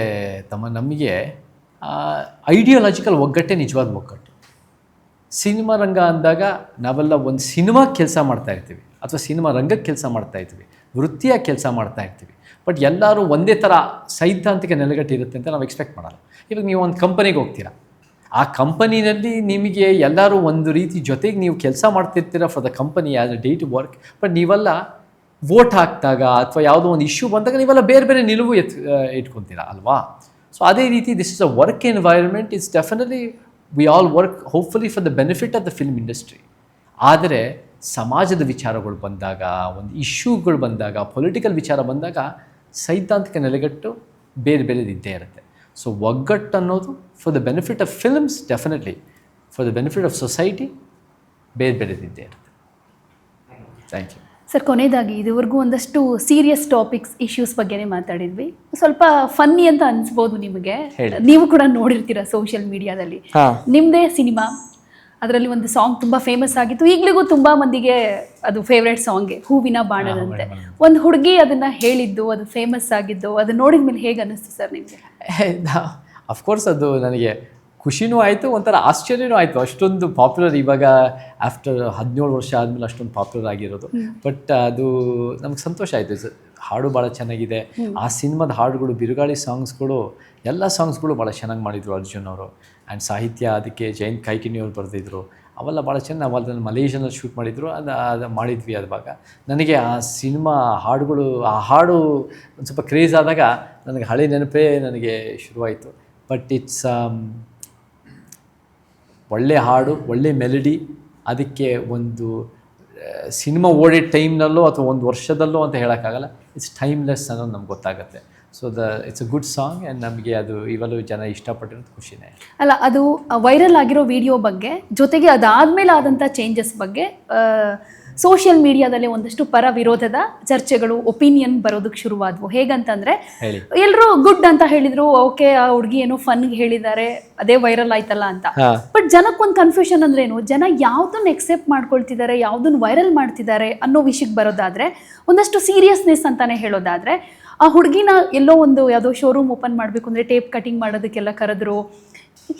ತಮ್ಮ ನಮಗೆ ಐಡಿಯಾಲಜಿಕಲ್ ಒಗ್ಗಟ್ಟೆ ನಿಜವಾದ ಒಗ್ಗಟ್ಟು. ಸಿನಿಮಾ ರಂಗ ಅಂದಾಗ ನಾವೆಲ್ಲ ಒಂದು ಸಿನಿಮಾ ಕೆಲಸ ಮಾಡ್ತಾ ಇರ್ತೀವಿ. ಅಥವಾ ಸಿನಿಮಾ ರಂಗಕ್ಕೆ ಕೆಲಸ ಮಾಡ್ತಾ ಇರ್ತೀವಿ. ವೃತ್ತಿಯಾಗಿ ಕೆಲಸ ಮಾಡ್ತಾ ಇರ್ತೀವಿ. ಬಟ್ ಎಲ್ಲರೂ ಒಂದೇ ಥರ ಸೈದ್ಧಾಂತಿಕ ನೆಲೆಗಟ್ಟಿರುತ್ತೆ ಅಂತ ನಾವು ಎಕ್ಸ್ಪೆಕ್ಟ್ ಮಾಡಲ್ಲ. ಇವಾಗ ನೀವು ಒಂದು ಕಂಪನಿಗೆ ಹೋಗ್ತೀರಾ. ಆ ಕಂಪನಿನಲ್ಲಿ ನಿಮಗೆ ಎಲ್ಲರೂ ಒಂದು ರೀತಿ ಜೊತೆಗೆ ನೀವು ಕೆಲಸ ಮಾಡ್ತಿರ್ತೀರ for the company as a day to work but ನೀವೆಲ್ಲ ವೋಟ್ ಹಾಕಿದಾಗ ಅಥವಾ ಯಾವುದೋ ಒಂದು ಇಶ್ಯೂ ಬಂದಾಗ ನೀವೆಲ್ಲ ಬೇರೆ ಬೇರೆ ನಿಲುವು ಎತ್ ಇಟ್ಕೊತೀರ ಅಲ್ವಾ? ಸೊ ಅದೇ ರೀತಿ this is a work environment is definitely we all work hopefully for the benefit of the film industry ಆದರೆ ಸಮಾಜದ ವಿಚಾರಗಳು ಬಂದಾಗ, ಒಂದು ಇಶ್ಯೂಗಳು ಬಂದಾಗ ಪೊಲಿಟಿಕಲ್ ವಿಚಾರ ಬಂದಾಗ ಸೈದ್ಧಾಂತಿಕ ನೆಲೆಗಟ್ಟು ಬೇರೆ ಬೇರೆದಿದ್ದೇ ಇರುತ್ತೆ. ಸೊ ಒಗ್ಗಟ್ಟು ಅನ್ನೋದು for the benefit of films definitely for the benefit of society ಬೇರೆ ಬೇರೆ ಇದೆ ಇರುತ್ತೆ. ಥ್ಯಾಂಕ್ ಯು ಸರ್ ಕೊನೆಯದಾಗಿ ಇದುವರೆಗೂ ಒಂದಷ್ಟು ಸೀರಿಯಸ್ ಟಾಪಿಕ್ಸ್ ಇಶ್ಯೂಸ್ ಬಗ್ಗೆನೇ ಮಾತಾಡಿದ್ವಿ. ಸ್ವಲ್ಪ ಫನ್ನಿ ಅಂತ ಅನ್ಸ್ಬೋದು ನಿಮಗೆ. ನೀವು ಕೂಡ ನೋಡಿರ್ತೀರ ಸೋಷಿಯಲ್ ಮೀಡಿಯಾದಲ್ಲಿ ನಿಮ್ಮದೇ ಸಿನಿಮಾ ಅದರಲ್ಲಿ ಒಂದು ಸಾಂಗ್ ತುಂಬ ಫೇಮಸ್ ಆಗಿತ್ತು. ಈಗಲಿಗೂ ತುಂಬ ಮಂದಿಗೆ ಅದು ಫೇವ್ರೇಟ್ ಸಾಂಗ್ಗೆ ಹೂವಿನ ಬಾಣದಂತೆ. ಒಂದು ಹುಡುಗಿ ಅದನ್ನು ಹೇಳಿದ್ದು ಅದು ಫೇಮಸ್ ಆಗಿದ್ದು ಅದು ನೋಡಿದ ಮೇಲೆ ಹೇಗೆ ಅನ್ನಿಸ್ತು ಸರ್ ನಿಮಗೆ? ಅಫ್ಕೋರ್ಸ್ ಅದು ನನಗೆ ಖುಷಿನೂ ಆಯಿತು ಒಂಥರ ಆಶ್ಚರ್ಯನೂ ಆಯಿತು. ಅಷ್ಟೊಂದು ಪಾಪ್ಯುಲರ್ ಇವಾಗ ಆಫ್ಟರ್ ಹದಿನೇಳು ವರ್ಷ ಆದಮೇಲೆ ಅಷ್ಟೊಂದು ಪಾಪ್ಯುಲರ್ ಆಗಿರೋದು. ಬಟ್ ಅದು ನಮ್ಗೆ ಸಂತೋಷ ಆಯಿತು. ಹಾಡು ಭಾಳ ಚೆನ್ನಾಗಿದೆ. ಆ ಸಿನಿಮಾದ ಹಾಡುಗಳು ಬಿರುಗಾಳಿ ಸಾಂಗ್ಸ್ಗಳು ಎಲ್ಲ ಸಾಂಗ್ಸ್ಗಳು ಭಾಳ ಚೆನ್ನಾಗಿ ಮಾಡಿದರು ಅರ್ಜುನ್ ಅವರು. ಆ್ಯಂಡ್ ಸಾಹಿತ್ಯ ಅದಕ್ಕೆ ಜೈನ್ ಕೈಕಿನಿ ಅವ್ರು ಬರೆದಿದ್ರು. ಅವೆಲ್ಲ ಭಾಳ ಚೆಂದ ಅವಲ್ಲ ಮಲೇಷಿಯಾನಲ್ಲಿ ಶೂಟ್ ಮಾಡಿದ್ರು. ಅದು ಅದು ಮಾಡಿದ್ವಿ ಅದುವಾಗ. ನನಗೆ ಆ ಸಿನಿಮಾ ಹಾಡುಗಳು, ಆ ಹಾಡು ಒಂದು ಸ್ವಲ್ಪ ಕ್ರೇಜ್ ಆದಾಗ ನನಗೆ ಹಳೆ ನೆನಪೇ ನನಗೆ ಶುರುವಾಯಿತು. ಬಟ್ ಇಟ್ಸ್ ಒಳ್ಳೆ ಹಾಡು, ಒಳ್ಳೆ ಮೆಲಡಿ ಅದಕ್ಕೆ ಒಂದು ಸಿನಿಮಾ ಓಡಿದ ಟೈಮ್ನಲ್ಲೋ ಅಥವಾ ಒಂದು ವರ್ಷದಲ್ಲೋ ಅಂತ ಹೇಳೋಕ್ಕಾಗಲ್ಲ. ಇಟ್ಸ್ ಟೈಮ್ಲೆಸ್ ಅನ್ನೋದು ನಮ್ಗೆ ಗೊತ್ತಾಗುತ್ತೆ. So the it's a good song and ನಮಗೆ ಅದು ಇವಲ್ಲೂ ಜನ ಇಷ್ಟಪಟ್ಟಿರೋದು ಖುಷಿನೇ. ಅಲ್ಲ ಅದು ವೈರಲ್ ಆಗಿರೋ ವಿಡಿಯೋ ಬಗ್ಗೆ ಜೊತೆಗೆ ಅದಾದಮೇಲೆ ಆದಂಥ ಚೇಂಜಸ್ ಬಗ್ಗೆ ಸೋಷಿಯಲ್ ಮೀಡಿಯಾದಲ್ಲಿ ಒಂದಷ್ಟು ಪರ ವಿರೋಧದ ಚರ್ಚೆಗಳು ಒಪಿನಿಯನ್ ಬರೋದಕ್ಕೆ ಶುರುವಾದವು. ಹೇಗಂತಂದ್ರೆ ಎಲ್ಲರೂ ಗುಡ್ ಅಂತ ಹೇಳಿದ್ರು ಓಕೆ ಆ ಹುಡುಗಿ ಏನೋ ಫನ್ಗೆ ಹೇಳಿದ್ದಾರೆ ಅದೇ ವೈರಲ್ ಆಯ್ತಲ್ಲ ಅಂತ. ಬಟ್ ಜನಕ್ಕೊಂದು ಕನ್ಫ್ಯೂಷನ್ ಅಂದ್ರೆ ಏನು? ಜನ ಯಾವ್ದನ್ನ ಎಕ್ಸೆಪ್ಟ್ ಮಾಡ್ಕೊಳ್ತಿದ್ದಾರೆ ಯಾವ್ದನ್ನ ವೈರಲ್ ಮಾಡ್ತಿದ್ದಾರೆ ಅನ್ನೋ ವಿಷಯಕ್ಕೆ ಬರೋದಾದ್ರೆ ಒಂದಷ್ಟು ಸೀರಿಯಸ್ನೆಸ್ ಅಂತಾನೆ ಹೇಳೋದಾದ್ರೆ ಆ ಹುಡುಗಿನ ಎಲ್ಲೋ ಒಂದು ಯಾವುದೋ ಶೋರೂಮ್ ಓಪನ್ ಮಾಡಬೇಕು ಅಂದರೆ ಟೇಪ್ ಕಟಿಂಗ್ ಮಾಡೋದಕ್ಕೆಲ್ಲ ಕರೆದ್ರು.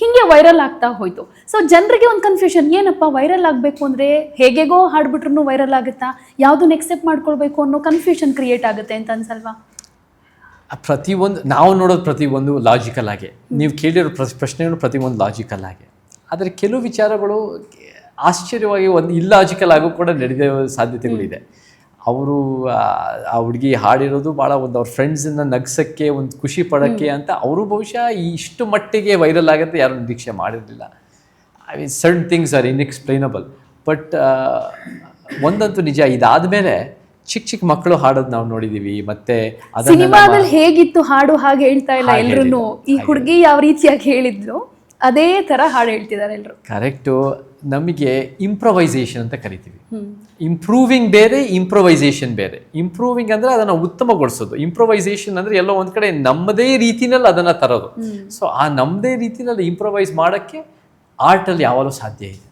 ಹೀಗೆ ವೈರಲ್ ಆಗ್ತಾ ಹೋಯಿತು. ಸೊ ಜನರಿಗೆ ಒಂದು ಕನ್ಫ್ಯೂಷನ್ ಏನಪ್ಪ ವೈರಲ್ ಆಗಬೇಕು ಅಂದರೆ ಹೇಗೆಗೋ ಹಾಡ್ಬಿಟ್ರು ವೈರಲ್ ಆಗುತ್ತಾ? ಯಾವುದನ್ನ ಎಕ್ಸೆಪ್ಟ್ ಮಾಡ್ಕೊಳ್ಬೇಕು ಅನ್ನೋ ಕನ್ಫ್ಯೂಷನ್ ಕ್ರಿಯೇಟ್ ಆಗುತ್ತೆ ಅಂತ ಅನ್ಸಲ್ವಾ? ಪ್ರತಿಯೊಂದು ನಾವು ನೋಡೋದು ಪ್ರತಿಯೊಂದು ಲಾಜಿಕಲ್ ಆಗಿ ನೀವು ಕೇಳಿರೋ ಪ್ರತಿ ಪ್ರಶ್ನೆಗಳು ಪ್ರತಿಯೊಂದು ಲಾಜಿಕಲ್ ಆಗಿ ಆದರೆ ಕೆಲವು ವಿಚಾರಗಳು ಆಶ್ಚರ್ಯವಾಗಿ ಒಂದು ಇಲ್ಲಾಜಿಕಲ್ ಆಗೂ ಕೂಡ ನಡೆದ ಸಾಧ್ಯತೆಗಳಿದೆ. ಅವರು ಆ ಹುಡುಗಿ ಹಾಡಿರೋದು ಭಾಳ ಒಂದು ಅವ್ರ ಫ್ರೆಂಡ್ಸನ್ನ ನಗ್ಸಕ್ಕೆ ಒಂದು ಖುಷಿ ಪಡೋಕ್ಕೆ ಅಂತ ಅವರು ಬಹುಶಃ ಇಷ್ಟು ಮಟ್ಟಿಗೆ ವೈರಲ್ ಆಗುತ್ತೆ ಯಾರು ನಿರೀಕ್ಷೆ ಮಾಡಿರಲಿಲ್ಲ. I mean sudden things are inexplicable but ಒಂದಂತೂ ನಿಜ ಇದಾದಮೇಲೆ ಚಿಕ್ಕ ಚಿಕ್ಕ ಮಕ್ಕಳು ಹಾಡೋದು ನಾವು ನೋಡಿದೀವಿ ಮತ್ತೆ ಸಿನಿಮಾದಲ್ಲಿ ಹೇಗಿತ್ತು ಹಾಡು ಹಾಗೆ ಹೇಳ್ತಾ ಇಲ್ಲ ಎಲ್ಲರೂ ಈ ಹುಡುಗಿ ಯಾವ ರೀತಿಯಾಗಿ ಹೇಳಿದ್ಲು? ಅದೇ ತರ ಹಾಡು ಹೇಳ್ತಿದ್ದಾರೆ ಎಲ್ಲರೂ ಕರೆಕ್ಟು ನಮಗೆ ಇಂಪ್ರೊವೈಸೇಷನ್ ಅಂತ ಕರಿತೀವಿ. ಇಂಪ್ರೂವಿಂಗ್ ಬೇರೆ ಇಂಪ್ರೊವೈಸೇಷನ್ ಬೇರೆ. ಇಂಪ್ರೂವಿಂಗ್ ಅಂದರೆ ಅದನ್ನು ಉತ್ತಮಗೊಳಿಸೋದು. ಇಂಪ್ರೊವೈಸೇಷನ್ ಅಂದರೆ ಎಲ್ಲೋ ಒಂದು ಕಡೆ ನಮ್ಮದೇ ರೀತಿನಲ್ಲಿ ಅದನ್ನು ತರೋದು. ಸೊ ಆ ನಮ್ಮದೇ ರೀತಿನಲ್ಲಿ ಇಂಪ್ರೊವೈಸ್ ಮಾಡೋಕ್ಕೆ ಆರ್ಟಲ್ಲಿ ಯಾವಾಗಲೂ ಸಾಧ್ಯ ಇದೆ.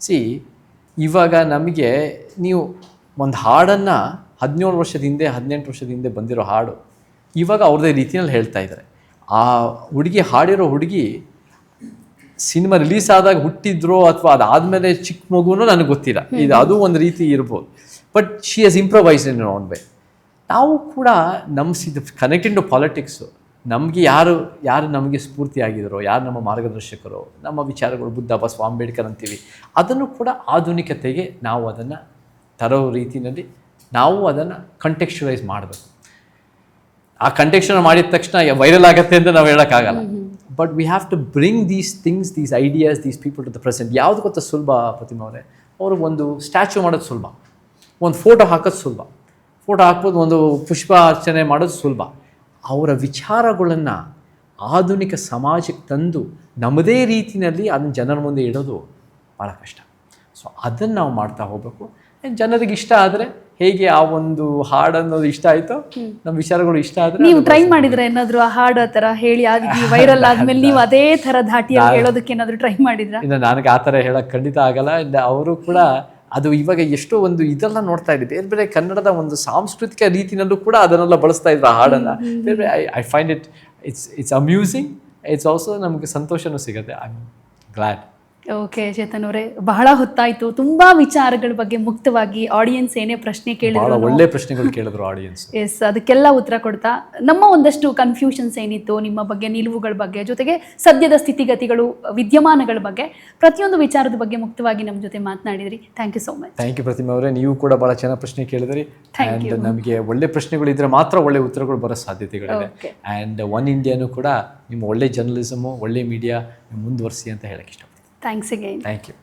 ಸಿ ಇವಾಗ ನಮಗೆ ನೀವು ಒಂದು ಹಾಡನ್ನು ಹದಿನೇಳು ವರ್ಷದ ಹಿಂದೆ ಹದಿನೆಂಟು ವರ್ಷದ ಹಿಂದೆ ಬಂದಿರೋ ಹಾಡು ಇವಾಗ ಅವ್ರದ್ದೇ ರೀತಿಯಲ್ಲಿ ಹೇಳ್ತಾ ಇದ್ದಾರೆ ಆ ಹುಡುಗಿ ಹಾಡಿರೋ ಹುಡುಗಿ ಸಿನಿಮಾ ರಿಲೀಸ್ ಆದಾಗ ಹುಟ್ಟಿದ್ರೋ ಅಥವಾ ಅದಾದಮೇಲೆ ಚಿಕ್ಕ ಮಗುನು ನನಗೆ ಗೊತ್ತಿಲ್ಲ. ಇದು ಅದು ಒಂದು ರೀತಿ ಇರ್ಬೋದು. But she has improvise in an way ನಾವು ಕೂಡ ನಮ್ಮ ಸಿದ್ ಕನೆಕ್ಟೆಡ್ ಟು ಪಾಲಿಟಿಕ್ಸು ನಮಗೆ ಯಾರು ಯಾರು ನಮಗೆ ಸ್ಫೂರ್ತಿ ಆಗಿದರೋ ಯಾರು ನಮ್ಮ ಮಾರ್ಗದರ್ಶಕರು ನಮ್ಮ ವಿಚಾರಗಳು ಬುದ್ಧ ಬಸವ ಅಂಬೇಡ್ಕರ್ ಅಂತೀವಿ ಅದನ್ನು ಕೂಡ ಆಧುನಿಕತೆಗೆ ನಾವು ಅದನ್ನು ತರೋ ರೀತಿಯಲ್ಲಿ ನಾವು ಅದನ್ನು ಕಂಟೆಕ್ಚುಲೈಸ್ ಮಾಡಬೇಕು. ಆ ಕಂಟೆಕ್ಷನ್ ಮಾಡಿದ ತಕ್ಷಣ ವೈರಲ್ ಆಗತ್ತೆ ಅಂತ ನಾವು ಹೇಳೋಕ್ಕಾಗಲ್ಲ. But we have to bring these things these ideas these people to the present ಯಾವುದು ಗೊತ್ತಾ ಸುಲಭ, ಪ್ರತಿಮಾ ಅವರೇ? ಅವರು ಒಂದು ಸ್ಟ್ಯಾಚು ಮಾಡೋದು ಸುಲಭ. ಒಂದು ಫೋಟೋ ಹಾಕೋದು ಸುಲಭ. ಫೋಟೋ ಹಾಕ್ಬೋದು, ಒಂದು ಪುಷ್ಪ ಅರ್ಚನೆ ಮಾಡೋದು ಸುಲಭ. ಅವರ ವಿಚಾರಗಳನ್ನು ಆಧುನಿಕ ಸಮಾಜಕ್ಕೆ ತಂದು ನಮ್ಮದೇ ರೀತಿಯಲ್ಲಿ ಅದನ್ನು ಜನರ ಮುಂದೆ ಇಡೋದು ಭಾಳ ಕಷ್ಟ. ಸೊ ಅದನ್ನು ನಾವು ಮಾಡ್ತಾ ಹೋಗಬೇಕು. ಜನರಿಗೆ ಇಷ್ಟ ಆದರೆ ಹೇಗೆ ಆ ಒಂದು ಹಾಡು ಅನ್ನೋದು ಇಷ್ಟ ಆಯ್ತು? ನಮ್ಮ ವಿಚಾರಗಳು ಇಷ್ಟ ಆದ್ರೆ ನೀವು ಟ್ರೈ ಮಾಡಿದ್ರೆ ಏನಾದ್ರು ಆ ಹಾಡು ಆ ತರ ಹೇಳಿ ವೈರಲ್ ಆದ್ಮೇಲೆ ನೀವು ಅದೇ ತರ ಧಾಟಿ ಹೇಳೋದಕ್ಕೆ ಏನಾದ್ರು ಟ್ರೈ ಮಾಡಿದ್ರೆ? ಇಲ್ಲ ನನಗೆ ಆ ಥರ ಹೇಳೋಕ್ಕೆ ಖಂಡಿತ ಆಗಲ್ಲ. ಇಲ್ಲ ಅವರು ಕೂಡ ಅದು ಇವಾಗ ಎಷ್ಟೋ ಒಂದು ಇದೆಲ್ಲ ನೋಡ್ತಾ ಇದ್ದೀವಿ. ಬೇರೆ ಬೇರೆ ಕನ್ನಡದ ಒಂದು ಸಾಂಸ್ಕೃತಿಕ ರೀತಿನಲ್ಲೂ ಕೂಡ ಅದನ್ನೆಲ್ಲ ಬಳಸ್ತಾ ಇದ್ರು ಆ ಹಾಡನ್ನ ಬೇರೆ ಬೇರೆ I I find it it's it's amusing it's also ನಮಗೆ ಸಂತೋಷನೂ ಸಿಗುತ್ತೆ. I am glad okay Chetan ಅವರೇ ಬಹಳ ಹೊತ್ತಾಯ್ತು. ತುಂಬಾ ವಿಚಾರಗಳ ಬಗ್ಗೆ ಮುಕ್ತವಾಗಿ ಆಡಿಯನ್ಸ್ ಏನೇ ಪ್ರಶ್ನೆ ಕೇಳಿದ್ರು ಒಳ್ಳೆ ಪ್ರಶ್ನೆಗಳು ಕೇಳಿದ್ರು ಆಡಿಯನ್ಸ್ ಎಸ್ ಅದಕ್ಕೆಲ್ಲ ಉತ್ತರ ಕೊಡ್ತಾ ನಮ್ಮ ಒಂದಷ್ಟು ಕನ್ಫ್ಯೂಷನ್ಸ್ ಏನಿತ್ತು ನಿಮ್ಮ ಬಗ್ಗೆ ನಿಲುವುಗಳ ಬಗ್ಗೆ ಜೊತೆಗೆ ಸದ್ಯದ ಸ್ಥಿತಿಗತಿಗಳು ವಿದ್ಯಮಾನಗಳ ಬಗ್ಗೆ ಪ್ರತಿಯೊಂದು ವಿಚಾರದ ಬಗ್ಗೆ ಮುಕ್ತವಾಗಿ ನಮ್ಮ ಜೊತೆ ಮಾತನಾಡಿದ್ರಿ. Thank you so much thank you Pratima ಅವರೇ. ನೀವು ಕೂಡ ಬಹಳ ಚೆನ್ನಾಗಿ ಪ್ರಶ್ನೆ ಕೇಳಿದ್ರಿ. ಅಂಡ್ ಆ್ಯಂಡ್ ನಮಗೆ ಒಳ್ಳೆ ಪ್ರಶ್ನೆಗಳು ಇದ್ರೆ ಮಾತ್ರ ಒಳ್ಳೆ ಉತ್ತರಗಳು ಬರೋ ಸಾಧ್ಯತೆಗಳಿವೆ. ಆ್ಯಂಡ್ ಒನ್ ಇಂಡಿಯಾನು ಕೂಡ ನಿಮ್ಮ ಒಳ್ಳೆ ಜರ್ನಲಿಸಮು ಒಳ್ಳೆ ಮೀಡಿಯಾ ಮುಂದುವರಿಸಿ ಅಂತ ಹೇಳಕ್ಕೆ ಇಷ್ಟಪಡ್ತೀನಿ. Thanks again thank you